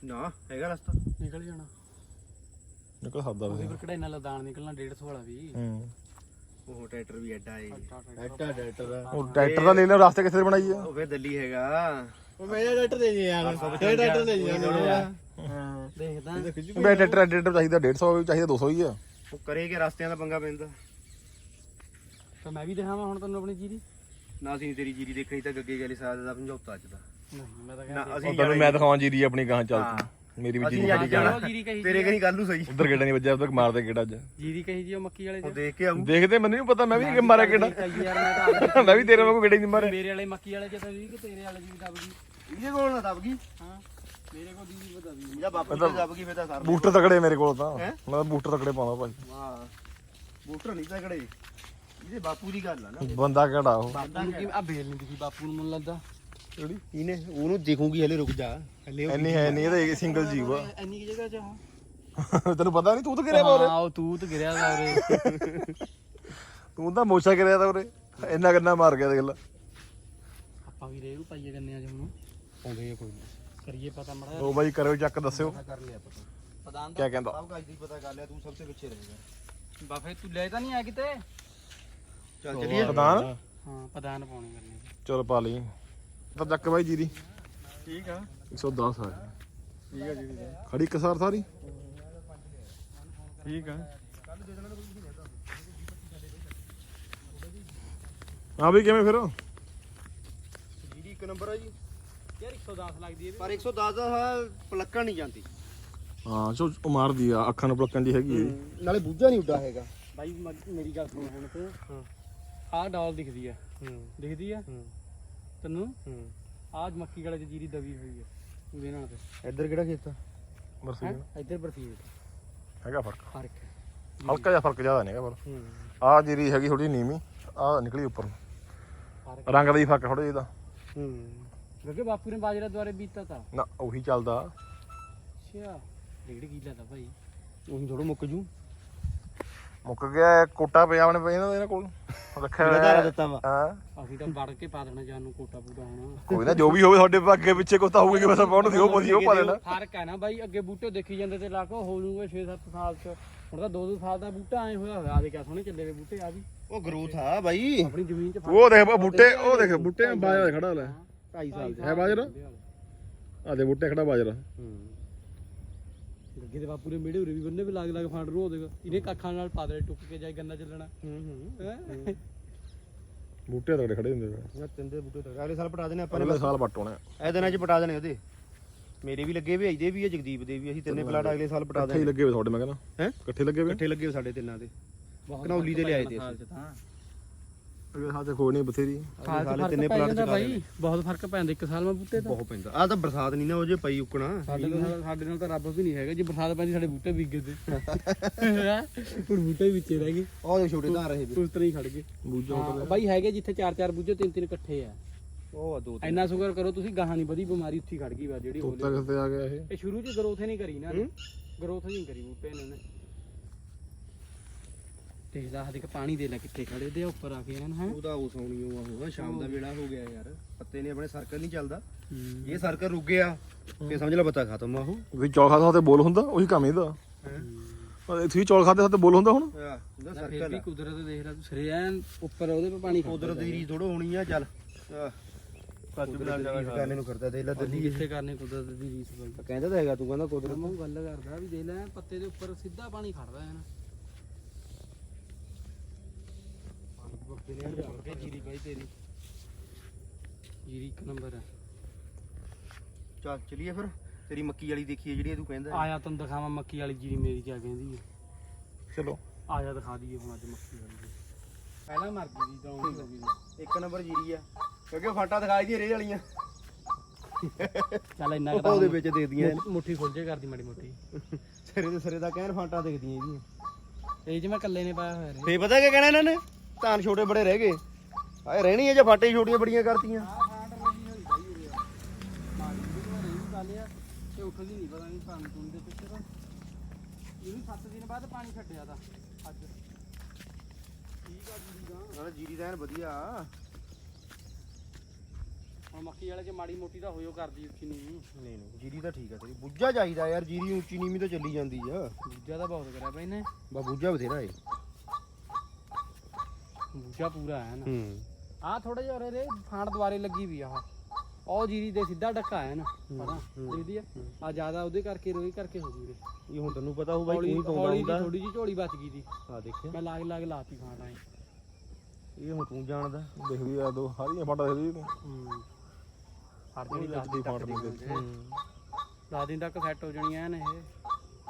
ਨਾ ਹੈਗਾ ਰਸਤਾ। ਨਿਕਲ ਜਾਣਾ। ਨਿਕਲ ਸਕਦਾ ਉਹਦੇ ਵੈਸੇ। ਪਰ ਕਿਹੜਾ ਇੰਨਾ ਲਦਾਨ ਨਿਕਲਣਾ 150 ਵਾਲਾ ਵੀ? ਹੂੰ। ਉਹ ਟਰੈਕਟਰ ਵੀ ਐਡਾ ਏ। ਐਟਾ ਡਾਕਟਰ ਉਹ ਟਰੈਕਟਰ ਦਾ ਲੈ ਲਿਆ ਰਸਤੇ ਕਿੱਥੇ ਬਣਾਈ ਆ? ਉਹ ਫੇਰ ਦਿੱਲੀ ਹੈਗਾ। ਉਹ ਮੇਰਾ ਡਾਕਟਰ ਦੇ ਜੀ ਯਾਰ ਇਹ ਡਾਕਟਰ ਦੇ ਜੀ ਹਾਂ ਦੇਖਦਾ। ਬੇ ਟਰੈਕਟਰ ਐਡੀਟਰ ਚਾਹੀਦਾ 150 ਵੀ ਚਾਹੀਦਾ 200 ਹੀ ਆ। ਉਹ ਕਰੇ ਕਿ ਰਸਤਿਆਂ ਦਾ ਪੰਗਾ ਪੈਂਦਾ। ਤਾਂ ਮੈਂ ਵੀ ਦਿਖਾਵਾਂ ਹੁਣ ਤੈਨੂੰ ਆਪਣੀ ਜੀਰੀ। ਨਾ ਅਸੀਂ ਤੇਰੀ ਜੀਰੀ ਦੇਖਣੀ ਤਾਂ ਗੱਗੇ ਗਲੀ ਸਾਥ ਦਾ ਸਮਝੌਤਾ ਅੱਜ ਦਾ। ਨਹੀਂ ਮੈਂ ਤਾਂ ਨਾ ਕਹਿੰਦਾ ਅਸੀਂ ਤੈਨੂੰ ਮੈਂ ਦਿਖਾਵਾਂ ਜੀਰੀ ਆਪਣੀ ਗਾਂ ਚੱਲ ਹਾਂ। ਤੂੰ ਮੇਰੀ ਵੀ ਜੀਰੀ ਅੱਜ ਸਾਡੀ ਜਾਣਾ। ਉਹ ਜੀਰੀ ਕਹੀ ਤੇਰੇ ਕਹੀਂ ਕੱਲ ਨੂੰ ਸਹੀ। ਉਧਰ ਗੇੜਾ ਨਹੀਂ ਵੱਜਿਆ ਉਧਰ ਮਾਰਦੇ ਗੇੜਾ ਅੱਜ। ਜੀਰੀ ਕਹੀ ਜੀ ਉਹ ਮੱਕੀ ਵਾਲੇ ਉਹ ਦੇਖ ਕੇ ਆਊ। ਦੇਖਦੇ ਮੈਨੂੰ ਨਹੀਂ ਪਤਾ ਮੈਂ ਵੀ ਕਿ ਮਾਰਿਆ ਗੇੜਾ। ਕਹੀ ਯਾਰ ਮੈਂ ਵੀ ਤੇਰੇ ਵਾਂਗੂ ਗੇੜਾ ਹੀ ਨਹੀਂ ਮਾਰਿਆ। ਮੇਰੇ ਵਾਲੇ ਮੱਕੀ ਵਾਲੇ ਤਾਂ ਵੀ ਕਿ ਤੇਰੇ ਵਾਲੇ ਜੀ ਵੀ ਦਬ ਗਈ। ਇਹਦੇ ਕੋਲ ਨਾ ਦਬ ਗਈ। ਹਾਂ। ਮੇਰੇ ਕੋਲ ਦੀਦੀ ਪਤਾ ਵੀ ਜਾਂ ਬਾਪੂ ਦੀ ਦਬ ਗਈ ਫੇਰ ਤਾਂ ਸਰ ਬੂਟਰ ਤਕੜੇ ਮੇਰੇ ਕੋਲ ਤਾਂ। ਮੈਂ ਤਾਂ ਬੂਟਰ ਤਕੜੇ ਪਾਉਂਦਾ ਭਾਈ। ਵਾਹ ਬੂਟਰ ਨਹੀਂ ਤਾਂ ਖੜੇ ਇਹਦੇ ਬਾਪੂ ਦੀ ਗੱਲ ਆ ਨਾ। ਬੰਦਾ ਕਿਹੜਾ ਉਹ? ਬਾਪੂ ਨੂੰ ਕੀ ਆ ਬੇਲ ਨਹੀਂ ਦਿਖੀ ਬਾਪੂ ਨੂੰ ਮਨ ਲੱਗਦਾ। ਕਿਹੜੀ? ਇਹਨੇ ਉਹਨੂੰ ਦੇਖੂਗੀ ਹਲੇ ਰੁਕ ਜਾ। ਹਲੇ ਇੰਨੀ ਹੈ ਨਹੀਂ ਇਹਦਾ ਸਿੰਗਲ ਜੀਵ ਆ ਇੰਨੀ ਕੀ ਜਗ੍ਹਾ ਚ ਆ। ਤੈਨੂੰ ਪਤਾ ਨਹੀਂ ਤੂੰ ਤਾਂ ਉਹ ਤੂਤ ਗਿਰਿਆ ਦਾ ਉਰੇ। ਤੂੰ ਤਾਂ ਮੋਛਾ ਗਿਰਿਆ ਤਾਂ ਉਰੇ। ਇੰਨਾ ਗੰਨਾ ਮਾਰ ਗਿਆ ਦੇਖ ਲੈ। ਆਪਾਂ ਵੀ ਰੇਰੂ ਪਾਈਏ ਗੰਨਿਆਂ ਚ ਹੁਣ। ਆਉਂਦੇ ਆ ਕੋਈ ਨਾ। ਕਰੀਏ ਪਤਾ ਮੜਾ ਉਹ ਬਾਈ ਕਰਿਓ ਚੱਕ ਦੱਸਿਓ। ਕਰ ਲਿਆ ਪਤਾ। ਪਦਾਨ ਕੀ ਕਹਿੰਦਾ? ਸਭ ਕੁਝ ਦੀ ਪਤਾ ਕਰ ਲਿਆ ਤੂੰ ਸਭ ਤੋਂ ਪਿੱਛੇ ਰਹੇਗਾ। ਬਾਫੇ ਤੂੰ ਲੈ ਤਾਂ ਨਹੀਂ ਆ ਕਿਤੇ? ਚੱਲ ਚਲੀਏ। ਪ੍ਰਧਾਨ ਹਾਂ ਪਦਾਨ ਪਾਉਣੇ ਕਰਨੇ ਚਲ ਪਾ ਲਈ। ਤਾਂ ਚੱਕ ਬਾਈ ਜੀਰੀ। ਠੀਕ ਆ। 110 ਆ। ਠੀਕ ਆ ਜੀ ਖੜੀ ਕਸਾਰ ਸਾਰੀ ਠੀਕ ਆ। ਹਾਂ ਵੀ ਕਿਵੇਂ ਫਿਰ? ਜੀਰੀ ਇੱਕ ਨੰਬਰ ਆ ਜੀ। ਯਾਰ 110 ਲੱਗਦੀ ਹੈ ਪਰ 110 ਦਾ ਪਲੱਕਣ ਨਹੀਂ ਜਾਂਦੀ। ਹਾਂ ਉਹ ਮਾਰਦੀ ਆ ਅੱਖਾਂ ਨੂੰ ਪਲਕਣ ਦੀ ਹੈਗੀ ਹੈ। ਨਾਲੇ ਬੂਝਾ ਨਹੀਂ ਉੱਡਾ ਹੈਗਾ। ਬਾਈ ਮ- ਮੇਰੀ ਗੱਲ ਸੁਣ ਹੁਣ ਤੂੰ। ਆਹ ਡਾਲ ਦਿਖਦੀ ਆ। ਹੂੰ। ਦਿਖਦੀ ਆ? ਹੂੰ। ਤੈਨੂੰ? ਹੂੰ। ਆਜ ਮੱਕੀ ਵਾਲੇ ਚ ਜੀਰੀ ਦਬੀ ਹੋਈ ਆ ਵੇਣਾ ਤੇ ਇੱਧਰ ਕਿਹੜਾ ਖੇਤ ਆ? ਬਸ ਹੈਂ? ਇੱਧਰ ਬਰਫੀਲ ਹੈਗਾ ਫ਼ਰਕ। ਫ਼ਰਕ ਹੈ। ਹਲਕਾ ਜਿਹਾ ਫ਼ਰਕ ਜ਼ਿਆਦਾ ਪਰ ਹੂੰ। ਆਹ ਜੀਰੀ ਹੈਗੀ ਥੋੜੀ ਨੀਵੀਂ ਆਹ ਨਿਕਲੀ ਉੱਪਰ ਨੂੰ। ਫ਼ਰਕ ਰੰਗ ਦਾ ਹੀ ਫ਼ਰਕ ਥੋੜਾ ਜਿਹਾ ਹੂੰ। ਕਿਉਂਕਿ ਬਾਪੂ ਨੇ ਬਾਜਰਾ ਦੁਆਰੇ ਬੀਤਾ ਤਾ। ਨਾ ਉਹੀ ਚੱਲਦਾ। ਅੱਛਾ ਡੇਢ ਕਿੱਲਾ ਤਾਂ ਭਾਈ? ਉਹੀ ਥੋੜਾ ਮੁੱਕ ਜੂ। ਮੁੱਕ ਗਿਆ ਕੋਟਾ ਪਿਆ ਆਪਣੇ ਪਏ ਇਹਨਾਂ ਦੇ ਕੋਲ। ਰੱਖਿਆ ਹੋਇਆ। ਹੈ। ਦਿੱਤਾ ਵਾ? ਹਾਂ। ਅਸੀਂ ਤਾਂ ਵੜ ਕੇ ਪਾ ਦੇਣਾ ਜਾਨੂੰ ਕੋਟਾ ਪੂਟਾ ਹੋਣਾ। ਕੋਈ ਨਾ ਜੋ ਵੀ ਹੋਵੇ ਤੁਹਾਡੇ ਅੱਗੇ ਪਿੱਛੇ ਕੋਈ ਤਾਂ ਹੋਊਗੀ ਕਿ ਬਸ ਪੋਜੀ ਉਹ ਪਾ ਲੈਣਾ ਫ਼ਰਕ ਹੈ ਨਾ ਬਾਈ ਅੱਗੇ ਬੂਟੇ ਦੇਖੀ ਜਾਂਦੇ ਤੇ ਲਾ ਕੇ ਹੋ ਜੂਗੇ 6-7 ਸਾਲ ਚ। ਹੁਣ ਤਾਂ 2-2 ਸਾਲ ਦਾ ਬੂਟਾ ਐ ਹੋਇਆ ਹੋਇਆ ਆ ਦੇ ਕਿਆ ਸੋਹਣੇ ਚੱਲੇ ਵੇ ਬੂਟੇ ਆ ਵੀ। ਉਹ ਗਰੋਥ ਆ ਬਾਈ। ਆਪਣੀ ਜ਼ਮੀਨ 'ਚ ਉਹ ਦੇਖ ਬੂਟੇ ਉਹ ਦੇਖ ਬੂਟੇ ਬਾਜਰਾ ਖੜਾ ਲੈ। 2.5 ਸਾਲ ਹੈ ਬਾਜਰਾ? ਆ ਦੇ ਬੂਟੇ ਖੜਾ ਬਾਜਰਾ। ਹੂੰ। ਗੱਗੇ ਦੇ ਬਾਪੂ ਨੇ ਮੇੜੇ ਉਰੇ ਵੀ ਬੰਨੇ ਵੀ ਲੱਗ ਲੱਗ ਫਾਂਡ ਰੂ ਹੋ ਦੇਗਾ। ਇਹਨੇ ਕੱਖਾਂ ਨਾਲ ਪਾ ਦੇ ਟੁੱਕ ਕੇ ਜਾਈ ਗੰਨਾ ਚੱਲਣਾ। ਹੂੰ ਹੂੰ। ਹੈਂ? ਬੂਟੇ ਤਗੜੇ ਖੜੇ ਹੁੰਦੇ ਵੇ ਇਹ ਤਿੰਨ ਦੇ ਬੂਟੇ ਤੱਕ ਅਗਲੇ ਸਾਲ ਪਟਾ ਦੇਣੇ ਆਪਾਂ ਨੇ ਅਗਲੇ ਸਾਲ ਪੱਟੋਣੇ ਇਹ ਦਿਨਾਂ 'ਚ ਪਟਾ ਦੇਣੇ ਉਹਦੇ। ਮੇਰੇ ਵੀ ਲੱਗੇ ਵੇ ਇਹਦੇ ਵੀ ਆ ਜਗਦੀਪ ਦੇ ਵੀ। ਅਸੀਂ ਤਿੰਨੇ ਪਲਾਟ ਅਗਲੇ ਸਾਲ ਪਟਾ ਇਕੱਠੇ ਦੇਣੇ। ਲੱਗੇ ਵੇ ਤੁਹਾਡੇ ਮੈਂ ਕਹਿੰਦਾ। ਹੈ? ਇਕੱਠੇ ਲੱਗੇ ਵੇ ਇਕੱਠੇ ਲੱਗੇ ਸਾਡੇ ਤਿੰਨਾਂ ਦੇ। ਘਨੌਲੀ ਦੇ ਲਿਆਏ ਤੇ। ਸਾਲ ਅਸੀਂ। ਚ ਤਾਂ ਅਗਲੇ ਸਾਲ ਤੇ ਕੋਈ ਨਹੀਂ ਬਥੇਰੀ। ਸਾਲ ਸਾਲੇ ਚ ਤਿੰਨੇ ਫ਼ਰਕ ਪੈ ਪਲਾਟ ਜਾਂਦਾ ਚ ਬਾਈ। ਬਹੁਤ ਫ਼ਰਕ ਪੈਂਦਾ ਇੱਕ ਸਾਲ ਮੈਂ ਬੂਟੇ ਤਾਂ ਬਹੁਤ ਪੈਂਦਾ। ਆ ਤਾਂ ਬਰਸਾਤ ਨਹੀਂ ਨਾ ਉਹ ਜੇ ਪਈ ਉੱਕਣਾ। ਸਾਡੇ ਨਾਲ ਸਾਡੇ ਨਾਲ ਤਾਂ ਰੱਬ ਵੀ ਨਹੀਂ ਹੈਗਾ। ਜੇ ਬਰਸਾਤ ਪੈਂਦੀ ਸਾਡੇ ਬੂਟੇ ਵਿਗ ਗਏ ਤੇ ਹੈਂ? ਹੁਣ ਬੂਟੇ ਹੀ ਵਿੱਚੇ ਰਹਿ ਗਏ। ਉਹ ਦੇ ਛੋਟੇ ਧਾਰ ਰਹੇ ਵੀ ਉਸ ਤਰ੍ਹਾਂ ਹੀ ਖੜ ਗਏ। ਬੂਝਾ ਹਾਂ, ਬਾਈ ਹੈਗੇ ਜਿੱਥੇ ਚਾਰ ਚਾਰ ਬੂਝੇ ਤਿੰਨ ਤਿੰਨ ਇਕੱਠੇ ਆ। ਉਹ ਆ ਦੋ ਤਿੰਨ। ਇੰਨਾ ਸ਼ੁਕਰ ਕਰੋ ਤੁਸੀਂ ਗਾਹਾਂ ਨਹੀਂ ਵਧੀ ਬਿਮਾਰੀ ਉੱਥੇ ਹੀ ਖੜ ਗਈ ਵਾ ਜਿਹੜੀ ਹੋ ਤੋਤਾ ਕਿੱਥੇ ਆ ਗਿਆ ਇਹ? ਇਹ ਸ਼ੁਰੂ ਚ ਗਰੋਥ ਨਹੀਂ ਕਰੀ ਨਾ। ਗਰੋਥ ਨਹੀਂ ਕਰੀ ਬੂਟੇ ਨੇ ਦੇਖ ਲਾ ਹਦੇ ਪਾਣੀ ਦੇ ਲੈ ਕਿੱਥੇ ਖੜੇ ਦੇ ਉੱਪਰ ਆ ਕੇ ਇਹਨਾਂ ਹੈ ਉਹਦਾ ਉਹ ਸੋਣੀ ਉਹ ਹੋਗਾ ਸ਼ਾਮ ਦਾ ਵੇਲਾ ਹੋ ਗਿਆ ਯਾਰ। ਪੱਤੇ ਨੇ ਆਪਣੇ ਸਰਕਲ ਨਹੀਂ ਚੱਲਦਾ। ਇਹ ਸਰਕਲ ਰੁਕ ਗਿਆ ਫੇ ਸਮਝ ਲੈ ਪਤਾ ਖਤਮ ਆ ਉਹ। ਤੁਸੀਂ ਚੌਲ ਖਾਦੇ ਤੇ ਬੋਲ ਹੁੰਦਾ ਉਹੀ ਕੰਮ ਇਹਦਾ। ਤੁਸੀਂ ਚੌਲ ਖਾਦੇ ਤੇ ਬੋਲ ਹੁੰਦਾ ਹੁਣ? ਇਹਦਾ ਸਰਕਲ ਵੀ ਕੁਦਰਤ ਦੇਖ ਲਾ ਤੂੰ ਸਿਰੇ ਐਨ ਉੱਪਰ ਉਹਦੇ ਤੇ ਪਾਣੀ ਕੁਦਰਤ ਦੀ ਰੀਤ ਥੋੜੋ ਹੋਣੀ ਆ ਚੱਲ। ਕੱਚ ਬਣਾ ਜਾ ਕਰਨੇ ਨੂੰ ਕਰਦਾ ਦੇਖ ਲੈ ਦਿੱਲੀ। ਕਿੱਥੇ ਕਰਨੇ ਕੁਦਰਤ ਦੀ ਰੀਸ ਬਾਈ ਕਹਿੰਦਾ ਤਾਂ ਹੈਗਾ ਤੂੰ ਕਹਿੰਦਾ ਕੁਦਰਤ ਗੱਲ ਕਰਦਾ ਵੀ ਦੇਖ ਲੈ ਪੱਤੇ ਦੇ ਉੱਪਰ ਸਿੱਧਾ ਪਾਣੀ ਖੜਦਾ ਹੈ ਨਾ। ਜੀਰੀ ਬਾਈ ਤੇਰੀ ਜੀਰੀ ਇੱਕ ਨੰਬਰ ਹੈ ਚੱਲ ਚਲੀਏ ਫਿਰ। ਤੇਰੀ ਮੱਕੀ ਵਾਲੀ ਦੇਖੀਏ ਜਿਹੜੀ ਤੂੰ ਕਹਿੰਦਾ ਆਇਆ ਤੈਨੂੰ ਦਿਖਾਵਾਂ ਮੱਕੀ ਵਾਲੀ ਜੀਰੀ ਮੇਰੀ ਕਿਆ ਕਹਿੰਦੀ ਹੈ। ਚਲੋ। ਆਇਆ ਦਿਖਾ ਦਈਏ ਹੁਣ ਅੱਜ ਮੱਕੀ ਵਾਲੀ ਦੀ। ਪਹਿਲਾਂ ਮਰ ਗਈ ਸੀ ਤਾਂ ਹੁਣ ਹੋ ਗਈ ਸੀ। ਇੱਕ ਨੰਬਰ ਜੀਰੀ ਆ। ਕਿਉਂਕਿ ਫਾਟਾ ਦਿਖਾਈ ਦੀ ਰੇ ਵਾਲੀਆਂ। ਚੱਲ ਇੰਨਾ ਕੁ ਤਾਂ ਉਹਦੇ ਵਿੱਚ ਦੇ ਦੀਆਂ ਮੁੱਠ- ਖੋਲ ਜੇ ਕਰਦੀ ਮਾੜੀ ਮੋਟੀ। ਸਿਰੇ ਦੇ ਸਿਰੇ ਦਾ ਕਹਿਣ ਫਾਟਾ ਦਿਖਦੀਆਂ ਇਹਦੀਆਂ। ਇਹ ਚ ਮੈਂ ਇਕੱਲੇ ਨੇ ਪਾਇਆ ਹੋਇਆ ਰੇ। ਫੇ ਪਤਾ ਕੀ ਕਹਿਣਾ ਇਹਨਾਂ ਨੇ? ਧਾਨ ਛੋਟੇ ਬੜੇ ਰਹਿ ਗਏ। ਆਏ ਰਹਿਣੀ ਹੈ ਜੇ ਫਾਟੇ ਛੋਟੀਆਂ ਬੜੀਆਂ ਕਰਤੀਆਂ। ਤੇ ਉੱਠਦੀ ਨਹੀਂ ਪਤਾ ਨਹੀਂ ਪਾਣੀ ਪੂਣੀ ਦੇ ਪਿੱਛੇ ਤਾਂ। ਇਹਨੂੰ 7 ਦਿਨ ਬਾਅਦ ਪਾਣੀ ਛੱਡਿਆ ਤਾਂ ਅੱਜ। ਠੀਕ ਆ ਜੀ ਦਾ ਨਾਲ ਜੀਰੀ ਦਾ ਐਨ ਵਧੀਆ। ਹੁਣ ਮੱਕੀ ਵਾਲੇ ਚ ਮਾੜੀ ਮੋਟੀ ਤਾਂ ਹੋਇਓ ਕਰਦੀ ਉੱਚੀ ਨਹੀਂ ਨਹੀਂ ਨਹੀਂ ਜੀਰੀ ਤਾਂ ਠੀਕ ਆ ਤੇਰੀ। ਬੁੱਝਾ ਚਾਹੀਦਾ ਯਾਰ ਜੀਰੀ ਉੱਚੀ ਨੀਵੀਂ ਤਾਂ ਚੱਲੀ ਜਾਂਦੀ ਆ। ਦੂਜਾ ਤਾਂ ਬਹੁਤ ਕਰਿਆ ਬਈ ਨੇ ਬਾ ਬੁੱਝਾ ਬਥੇਰਾ ਏ। ਦੂਜਾ ਪੂਰਾ ਹੈ ਨਾ। ਹੂੰ। ਆ ਥੋੜਾ ਜਿਹਾ ਉਰੇ ਦੇ ਫਾਂਟ ਦੁਆਰੇ ਲੱਗੀ ਵੀ ਆ ਉਹ ਜੀਰੀ ਦੇ ਸਿੱਧਾ ਡੱਕਾ ਹੈ ਨਾ ਪਤਾ ਦੇਖਦੀ ਆ। ਆ ਜ਼ਿਆਦਾ ਉਹਦੇ ਕਰਕੇ ਰੋਈ ਕਰਕੇ ਹੋ ਗਈ ਰੇ ਇਹ ਹੁਣ ਤੈਨੂੰ ਪਤਾ ਹੋਊ ਬਾਈ ਹੌਲੀ ਹੀ ਪਾਉਂਦਾ ਹੌਲੀ ਹੁੰਦਾ। ਥੋੜੀ ਜਿਹੀ ਝੋਲੀ ਬਚ ਗਈ ਦੀ। ਆ ਦੇਖਿਆ ਮੈਂ ਲਾਗ ਲਾਗ ਲਾਤੀ ਫਾਂਟ ਆਏ ਇਹ ਹੁਣ ਤੂੰ ਜਾਣਦਾ। ਦੇਖਦੀ ਆ ਦੋ ਸਾਰੀਆਂ ਫਾਟਾ ਦੇਖਦੀ ਤੂੰ। ਹੂੰ। ਹਰ ਜਿਹੜੀ ਲੱਗਦੀ ਫਾਟ ਨਹੀਂ ਦੇਖਦੀ ਦਸ ਦਿਨ ਤੱਕ ਸੈੱਟ ਹੋ ਜਾਣੀਆਂ ਐਨ ਇਹ।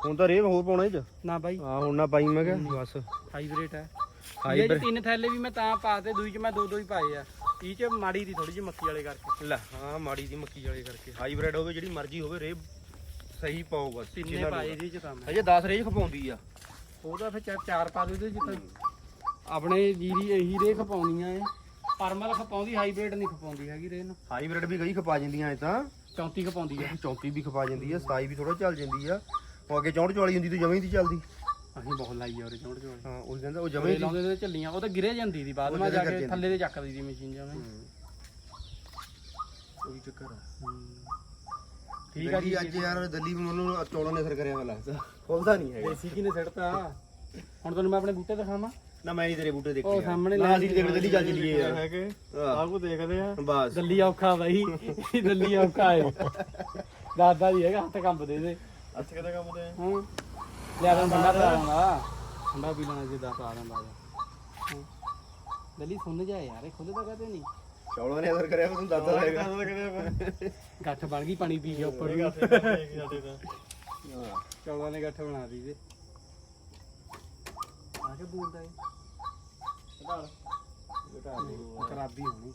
ਹੁਣ ਤਾਂ ਰੇਹ ਹੋਰ ਪਾਉਣਾ ਇਹ ਚ। ਨਾ ਬਾਈ। ਆ ਹੁਣ ਨਾ ਪਾਈ ਮੈਂ ਕਿਹਾ। ਬਸ। ਹਾਈਬ੍ਰਿਡ ਹੈ? ਇਹ 'ਚ ਤਿੰਨ ਥੈਲੇ ਵੀ ਮੈਂ ਤਾਂ ਪਾਤੇ ਦੂਈ ਚ ਮੈਂ ਦੋ ਦੋ ਹੀ ਪਾਏ ਆ। ਇਹ ਚ ਮਾੜੀ ਦੀ ਥੋੜੀ ਜਿਹੀ ਮੱਕੀ ਵਾਲੇ ਕਰਕੇ। ਲੈ ਹਾਂ ਮਾੜੀ ਦੀ ਮੱਕੀ ਵਾਲੇ ਕਰਕੇ। ਹਾਈਬ੍ਰਿਡ ਹੋਵੇ ਜਿਹੜੀ ਮਰਜ਼ੀ ਹੋਵੇ ਰੇ ਸਹੀ ਬਸ ਤਿੰਨੇ ਪਾਏ ਇਹਦੇ ਚ ਤਾਂ ਮੈਂ। ਅਜੇ 10 ਰੇਜ ਖਪਾਉਂਦੀ ਆ। ਉਹਦਾ ਫਿਰ ਚਾਰ ਪਾ ਦੇ ਉਹਦੇ ਚ ਤਾਂ ਆਪਣੇ ਜੀਰੀ ਇਹੀ ਰੇ ਖਪਾਉਂਦੀਆਂ ਏ ਪਰਮਲ ਖਪਾਉਂਦੀ ਹਾਈਬ੍ਰਿਡ ਨਹੀਂ ਖਪਾਉਂਦੀ ਹੈਗੀ ਰੇ ਨੂੰ। ਹਾਈਬ੍ਰਿਡ ਵੀ ਗਈ ਖਪਾ ਜਾਂਦੀਆਂ ਐ ਤਾਂ। 34 ਖਪਾਉਂਦੀ ਆ 34 ਵੀ ਖਪਾ ਜਾਂਦੀ ਆ 27 ਵੀ ਥੋੜਾ ਚੱਲ ਜਾਂਦੀ ਆ। ਉਹ ਅੱਗੇ 64 ਵਾਲੀ ਹੁੰਦੀ ਤੇ ਜਮੇ ਦੀ ਚੱਲਦੀ। ਅਸੀਂ ਬਹੁਤ ਲਾਈ ਆ ਉਹਦੇ ਚੌਂੜ ਚੌਂੜ ਹਾਂ ਉਹ ਕਹਿੰਦਾ ਉਹ ਜਮੇ ਲਾਉਂਦੇ ਤੇ ਝੱਲੀਆਂ ਉਹ ਤਾਂ ਗਿਰੇ ਜਾਂਦੀ ਦੀ ਬਾਅਦ ਮੈਂ ਜਾ ਕੇ ਜਾਂਦੀ। ਥੱਲੇ ਤੇ ਚੱਕਦੀ ਦੀ ਮਸ਼ੀਨ ਜਾਵੇਂ ਉਹੀ ਚੱਕਰ ਆ। ਠੀਕ ਆ ਜੀ। ਅੱਜ ਯਾਰ ਦਿੱਲੀ ਵੀ ਮੈਨੂੰ ਚੌਲਾਂ ਨੇ ਅਸਰ ਕਰਿਆ ਵਾ ਲੱਗਦਾ। ਖੁੱਲਦਾ ਨਹੀਂ ਹੈਗਾ। ਦੇਸੀ ਕੀ ਨੇ ਸਿੱਟਤਾ ਹੁਣ ਤੁਹਾਨੂੰ ਮੈਂ ਆਪਣੇ ਬੂਟੇ ਦਿਖਾਵਾਂ? ਨਾ ਮੈਂ ਨਹੀਂ ਤੇਰੇ ਬੂਟੇ ਦੇਖੇ ਉਹ ਸਾਹਮਣੇ ਨਾ ਅਸੀਂ ਦੇਖ ਦਿੱਲੀ ਚੱਲ ਚਲੀਏ ਯਾਰ। ਹੈਗੇ ਆਹ, ਕੋ ਦੇਖਦੇ ਆ। ਬਸ। ਦੱਲੀ ਔਖਾ ਬਾਈ। ਦੱਲੀ ਔਖਾ ਏ ਦਾਦਾ ਜੀ ਹੈਗਾ ਹੱਥ ਕੰਬਦੇ ਦੇ ਅੱਛਾ ਕਿਹਦਾ ਕੰਮ ਤੇ ਹਾਂ। ਲਿਆ ਤਾਂ ਠੰਡਾ ਪਾ ਦਾਂਗਾ ਠੰਡਾ ਪੀ ਲੈਣਾ ਜਿੱਦਾਂ ਪਾ ਦਾਂਗਾ ਹਾਂ। ਦੱਲੀ ਸੁਣ ਜਾ ਯਾਰ ਇਹ ਖੁੱਲਦਾ ਕਦੇ ਨਹੀਂ ਚੌਲਾਂ ਨੇ ਅਸਰ ਕਰਿਆ ਵਾ ਤੁਹਾਨੂੰ ਦੱਸਦਾ ਹੈਗਾ ਕਿਹਦੇ ਗੱਠ ਬਣ ਗਈ ਪਾਣੀ ਪੀ ਗਿਆ ਉੱਪਰ ਨੂੰ ਸਾਡੇ ਦਾ ਚੌਲਾਂ ਨੇ ਗੱਠ ਬਣਾ ਦੀ ਤੇ। ਆ ਕੇ ਬੋਲਦਾ ਏ ਖਰਾਬੀ ਹੋਣੀ।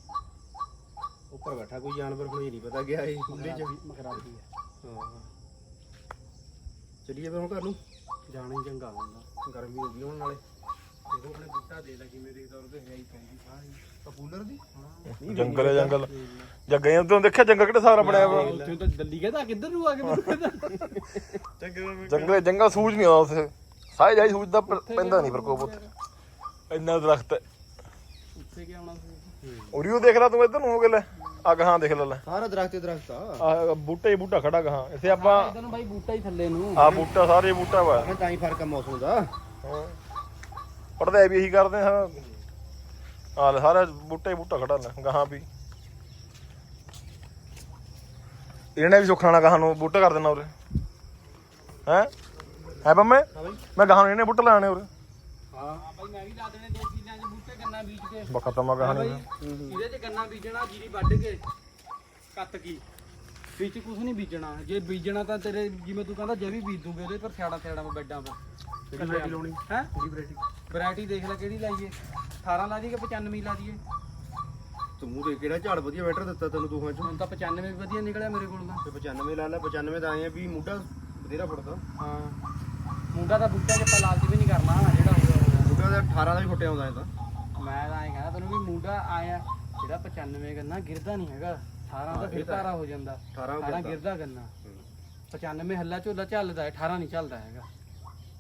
ਉੱਪਰ ਬੈਠਾ ਕੋਈ ਜਾਨਵਰ ਕੋਈ ਨਹੀਂ ਪਤਾ ਗਿਆ ਇਹ। ਖੁੱਲੇ ਚ ਖਰਾਬੀ ਹੈ ਹਾਂ। ਚਲੀਏ ਫਿਰ ਹੁਣ ਘਰ ਨੂੰ। ਜਾਣਾ ਹੀ ਚੰਗਾ ਹੁੰਦਾ ਗਰਮੀ ਹੋ ਗਈ ਹੁਣ ਨਾਲੇ। ਦੇਖੋ ਆਪਣੇ ਬੂਟਾ ਦੇ ਲੈ ਕਿਵੇਂ ਦੇ ਤੌਰ ਤੇ ਹੈ ਹੀ ਪੈਂਦੀ ਸਾਰੀ। ਕੂਲਰ ਦੀ? ਜੰਗਲ ਹੈ ਜੰਗਲ। ਜੱਗੇ ਤੂੰ ਦੇਖਿਆ ਜੰਗਲ ਕਿਹੜੇ ਸਾਰਾ ਬਣਿਆ ਵਾ ਉੱਥੇ ਤਾਂ ਦਿੱਲੀ ਕਹਿੰਦਾ ਕਿੱਧਰ ਨੂੰ ਆ ਕੇ ਜੰਗਲ ਜੰਗਲ ਸੂਝ ਨਹੀਂ ਆਉਂਦਾ ਉੱਥੇ। ਸਾਰੇ ਜਾਈ ਸੂਝਦਾ ਪਰ ਪੈਂਦਾ ਨਹੀਂ ਪ੍ਰਕੋਪ ਉੱਥੇ ਇੰਨਾ ਦਰਖਤ ਹੈ। ਉੱਥੇ ਕੀ ਆਉਣਾ ਸੀ? ਉਰੀਓ ਦੇਖ ਲੈ ਤੂੰ ਇੱਧਰ ਨੂੰ ਹੋ ਕੇ ਲੈ। ਆ ਗਾਹਾਂ ਦੇਖ ਲੈ ਲੈ। ਸਾਰਾ ਦਰਖਤ ਹੀ ਦਰਖਤ ਆ। ਆ ਬੂਟੇ ਹੀ ਬੂਟਾ ਖੜਾ ਗਾਹਾਂ। ਇੱਥੇ ਆਪਾਂ ਇਧਰ ਨੂੰ ਬਾਈ ਬੂਟਾ ਹੀ ਥੱਲੇ ਨੂੰ। ਆ ਬੂਟਾ ਸਾਰੇ ਬੂਟਾ ਵਾ। ਮੈਂ ਤਾਂ ਹੀ ਫ਼ਰਕ ਆ ਮੌਸਮ ਦਾ। ਪੜਦੇ ਵੀ ਇਹੀ ਕਰਦੇ ਹਾਂ ਆ ਲੈ ਸਾਰਾ ਬੂਟਾ ਹੀ ਬੂਟਾ ਖੜਾ ਲੈ ਗਾਹਾਂ ਵੀ। ਇਹਨੇ ਵੀ ਸੁਖਣਾ ਗਾਹਾਂ ਨੂੰ ਬੂਟਾ ਕਰ ਦੇਣਾ ਉਰੇ। ਹੈ? ਹੈ ਬੰਮੇ ਮੈਂ ਗਾਹਾਂ ਨੂੰ ਇਹਨੇ ਬੂਟਾ ਲਾਣੇ ਉਰੇ। ਹਾਂ। ਬਾਈ ਮੈਂ ਵੀ ਲਾ ਦੇਣੇ ਦੋ ਗੰਨਾ ਬੀਜ ਕੇ। ਬਾ ਖਤਮ ਆ ਹਾਂ ਕਹਾਣੀ ਇਹਦੇ ਚ ਗੰਨਾ ਬੀਜਣਾ ਜੀਰੀ ਵੱਢ ਕੇ ਕੱਤ ਕੀ। ਵਿੱਚ ਕੁਝ ਨਹੀਂ ਬੀਜਣਾ। ਜੇ ਬੀਜਣਾ ਤਾਂ ਤੇਰੇ ਜਿਵੇਂ ਤੂੰ ਕਹਿੰਦਾ ਜੇ ਵੀ ਬੀਜ ਦੂੰਗੇ ਉਹਦੇ ਪਰ ਸਿਆੜਾ ਸਿਆੜਾ ਬੈਡਾਂ ਪਰ ਕਿਹੜੀ ਵੈਰਾਈਟੀ ਲਾਉਣੀ? ਹੈ? ਕਿਹੜੀ ਵੈਰਾਈਟੀ ਵੈਰਾਈਟੀ ਦੇਖ ਲੈ ਕਿਹੜੀ ਲਾਈਏ। 18 ਲਾ ਦਈਏ ਕਿ 95 ਲਾ ਦਈਏ? ਤੂੰ ਦੇ ਕਿਹੜਾ ਝਾੜ ਵਧੀਆ ਬੈਟਰ ਦਿੱਤਾ ਤੈਨੂੰ ਦੋਹਾਂ ਚੋਂ ਹੁਣ ਤਾਂ 95 ਵੀ ਵਧੀਆ ਨਿਕਲਿਆ ਮੇਰੇ ਕੋਲ ਤਾਂ। ਤੇ 95 ਲਾ ਲੈ 95 ਤਾਂ ਆਏ ਆ ਵੀ ਮੁੱਢਾ ਬਥੇਰਾ ਫੁੱਟਦਾ। ਹਾਂ। ਮੁੰਡਾ ਤਾਂ ਬੂਟਾ ਆਪਾਂ ਲਾਲਚ ਵੀ ਨਹੀਂ ਕਰਨਾ ਜਿਹੜਾ ਹੋਊਗਾ। ਮੁੱਢਾ ਦਾ 18 ਦਾ ਵੀ ਫੁੱਟਿਆ ਹੁੰਦਾ ਇਹ ਤਾਂ। ਮੈਂ ਤਾਂ ਐਂ ਕਹਿੰਦਾ ਤੈਨੂੰ ਵੀ ਮੁੰਡਾ ਆਇਆ ਜਿਹੜਾ 95 ਗੰਨਾ ਗਿਰਦਾ ਨਹੀਂ ਹੈਗਾ 18 ਦਾ ਫਿਰ ਤਾਰਾ ਹੋ ਜਾਂਦਾ। 18 18 ਗਿਰਦਾ। ਗੰਨਾ। 95 ਹੱਲਾ ਝੋਲਾ ਚੱਲਦਾ ਹੈ 18 ਨਹੀਂ ਚੱਲਦਾ ਹੈਗਾ।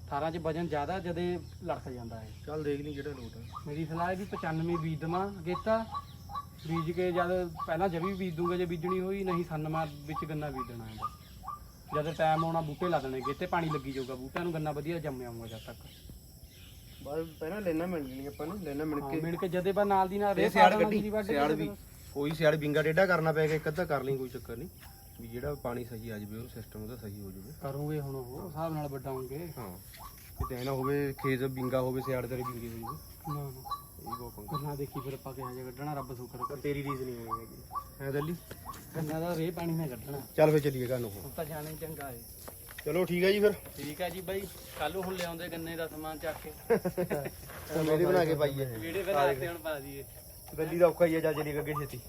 18 ਚ ਵਜਨ ਜ਼ਿਆਦਾ ਜਦੇ ਲੜਕ ਜਾਂਦਾ ਹੈ ਚੱਲ ਦੇਖ ਲਈ ਜਿਹੜਾ ਲੋਟ ਮੇਰੀ ਸਲਾਹ ਹੈ ਵੀ 95 ਬੀਜ ਦੇਵਾਂ ਗੇਤਾ। ਬੀਜ ਕੇ ਜਦ ਪਹਿਲਾਂ ਜਵੀ ਬੀਜ ਦੂੰਗਾ ਜੇ ਬੀਜਣੀ ਹੋਈ ਨਹੀਂ ਸੰਨਮਾ ਵਿੱਚ ਗੰਨਾ ਬੀਜ ਦੇਣਾ ਹੈ ਬਸ। ਜਦ ਟਾਈਮ ਆਉਣਾ ਬੂਟੇ ਲਾ ਦੇਣੇ ਗੇਤੇ ਪਾਣੀ ਲੱਗੀ ਜਾਊਗਾ ਬੂਟਿਆਂ ਨੂੰ ਗੰਨਾ ਵਧੀਆ ਜੰਮਿਆ ਆਊਗਾ ਜਦ ਤੱਕ। ਬਾਅਦ ਪਹਿਲਾਂ ਲੈਣਾ ਮਿਲ ਜਣੀ ਆਪਾਂ ਨੂੰ ਲੈਣਾ ਮਿਲ ਹਾਂ, ਕੇ। ਮਿਣ ਕੇ ਜਦੇ ਬਾ ਨਾਲ ਦੀ ਨਾਲ ਤੇ ਰੇਹ ਸਿਆੜ ਪਾ ਦੇਣਾ ਕੱਢੀ ਜੀਰੀ ਵੱਢ ਕੇ ਸਿਆੜ ਜਦੇ ਵੀ। ਬਸ। ਕੋਈ ਸਿਆੜ ਬਿੰਗਾ ਟੇਢਾ ਕਰਨਾ ਪਏਗਾ ਇੱਕ ਅੱਧਾ ਕਰ ਲਈ ਕੋਈ ਚੱਕਰ ਨਹੀਂ। ਵੀ ਜਿਹੜਾ ਪਾਣੀ ਸਹੀ ਆ ਜਾਵੇ ਉਹ ਸਿਸਟਮ ਉਹਦਾ ਸਹੀ ਹੋ ਜਾਵੇ। ਕਰੂੰਗੇ ਹੁਣ ਉਹ ਹਿਸਾਬ ਨਾਲ ਵੱਡਾਉਂਗੇ ਹਾਂ। ਕਿਤੇ ਐ ਨਾ ਹੋਵੇ ਖੇਤ ਬਿੰਗਾ ਹੋਵੇ ਸਿਆੜ ਤੇਰੇ ਬਿੰਗੀ ਹੋਈ ਹੋਵੇ ਨਾ ਨਾ। ਇਹ ਬਹੁਤ ਪੰਗਾ। ਕਰਨਾ ਦੇਖੀ ਫਿਰ ਆਪਾਂ ਕਿਹਾ ਜੇ ਕੱਢਣਾ ਰੱਬ ਸੁਕਰ ਤਾਂ ਤੇਰੀ ਰੀਜ਼ ਨਹੀਂ ਹੋਏਗੀ ਐ ਦੱਲੀ? ਗੰਨਾ ਦਾ ਰੇਹ ਪਾਣੀ ਨਾਲ ਕੱਢਣਾ। ਚੱਲ ਫੇ ਚੱਲੀਏ ਘਰ ਨੂੰ ਹੁਣ ਤਾਂ ਜਾਣਾ ਹੀ ਚੰਗਾ ਏ। ਚਲੋ ਠੀਕ ਹੈ ਜੀ ਫਿਰ। ਠੀਕ ਹੈ ਜੀ ਬਾਈ ਕੱਲ ਹੁਣ ਲਿਆਉਂਦੇ ਗੰਨੇ ਦਾ ਸਮਾਨ ਚੱਕ ਕੇ। ਮੇਰੀ ਬਣਾ ਕੇ ਪਾਈਏ ਵੀਡੀਓ ਬਣਾ ਕੇ ਹੁਣ ਪਾ ਦਈਏ। ਦੱਲੀ ਦਾ ਔਖਾ ਹੀ ਆ ਜਾ ਚਲੀ ਅੱਗੇ ਛੇਤੀ।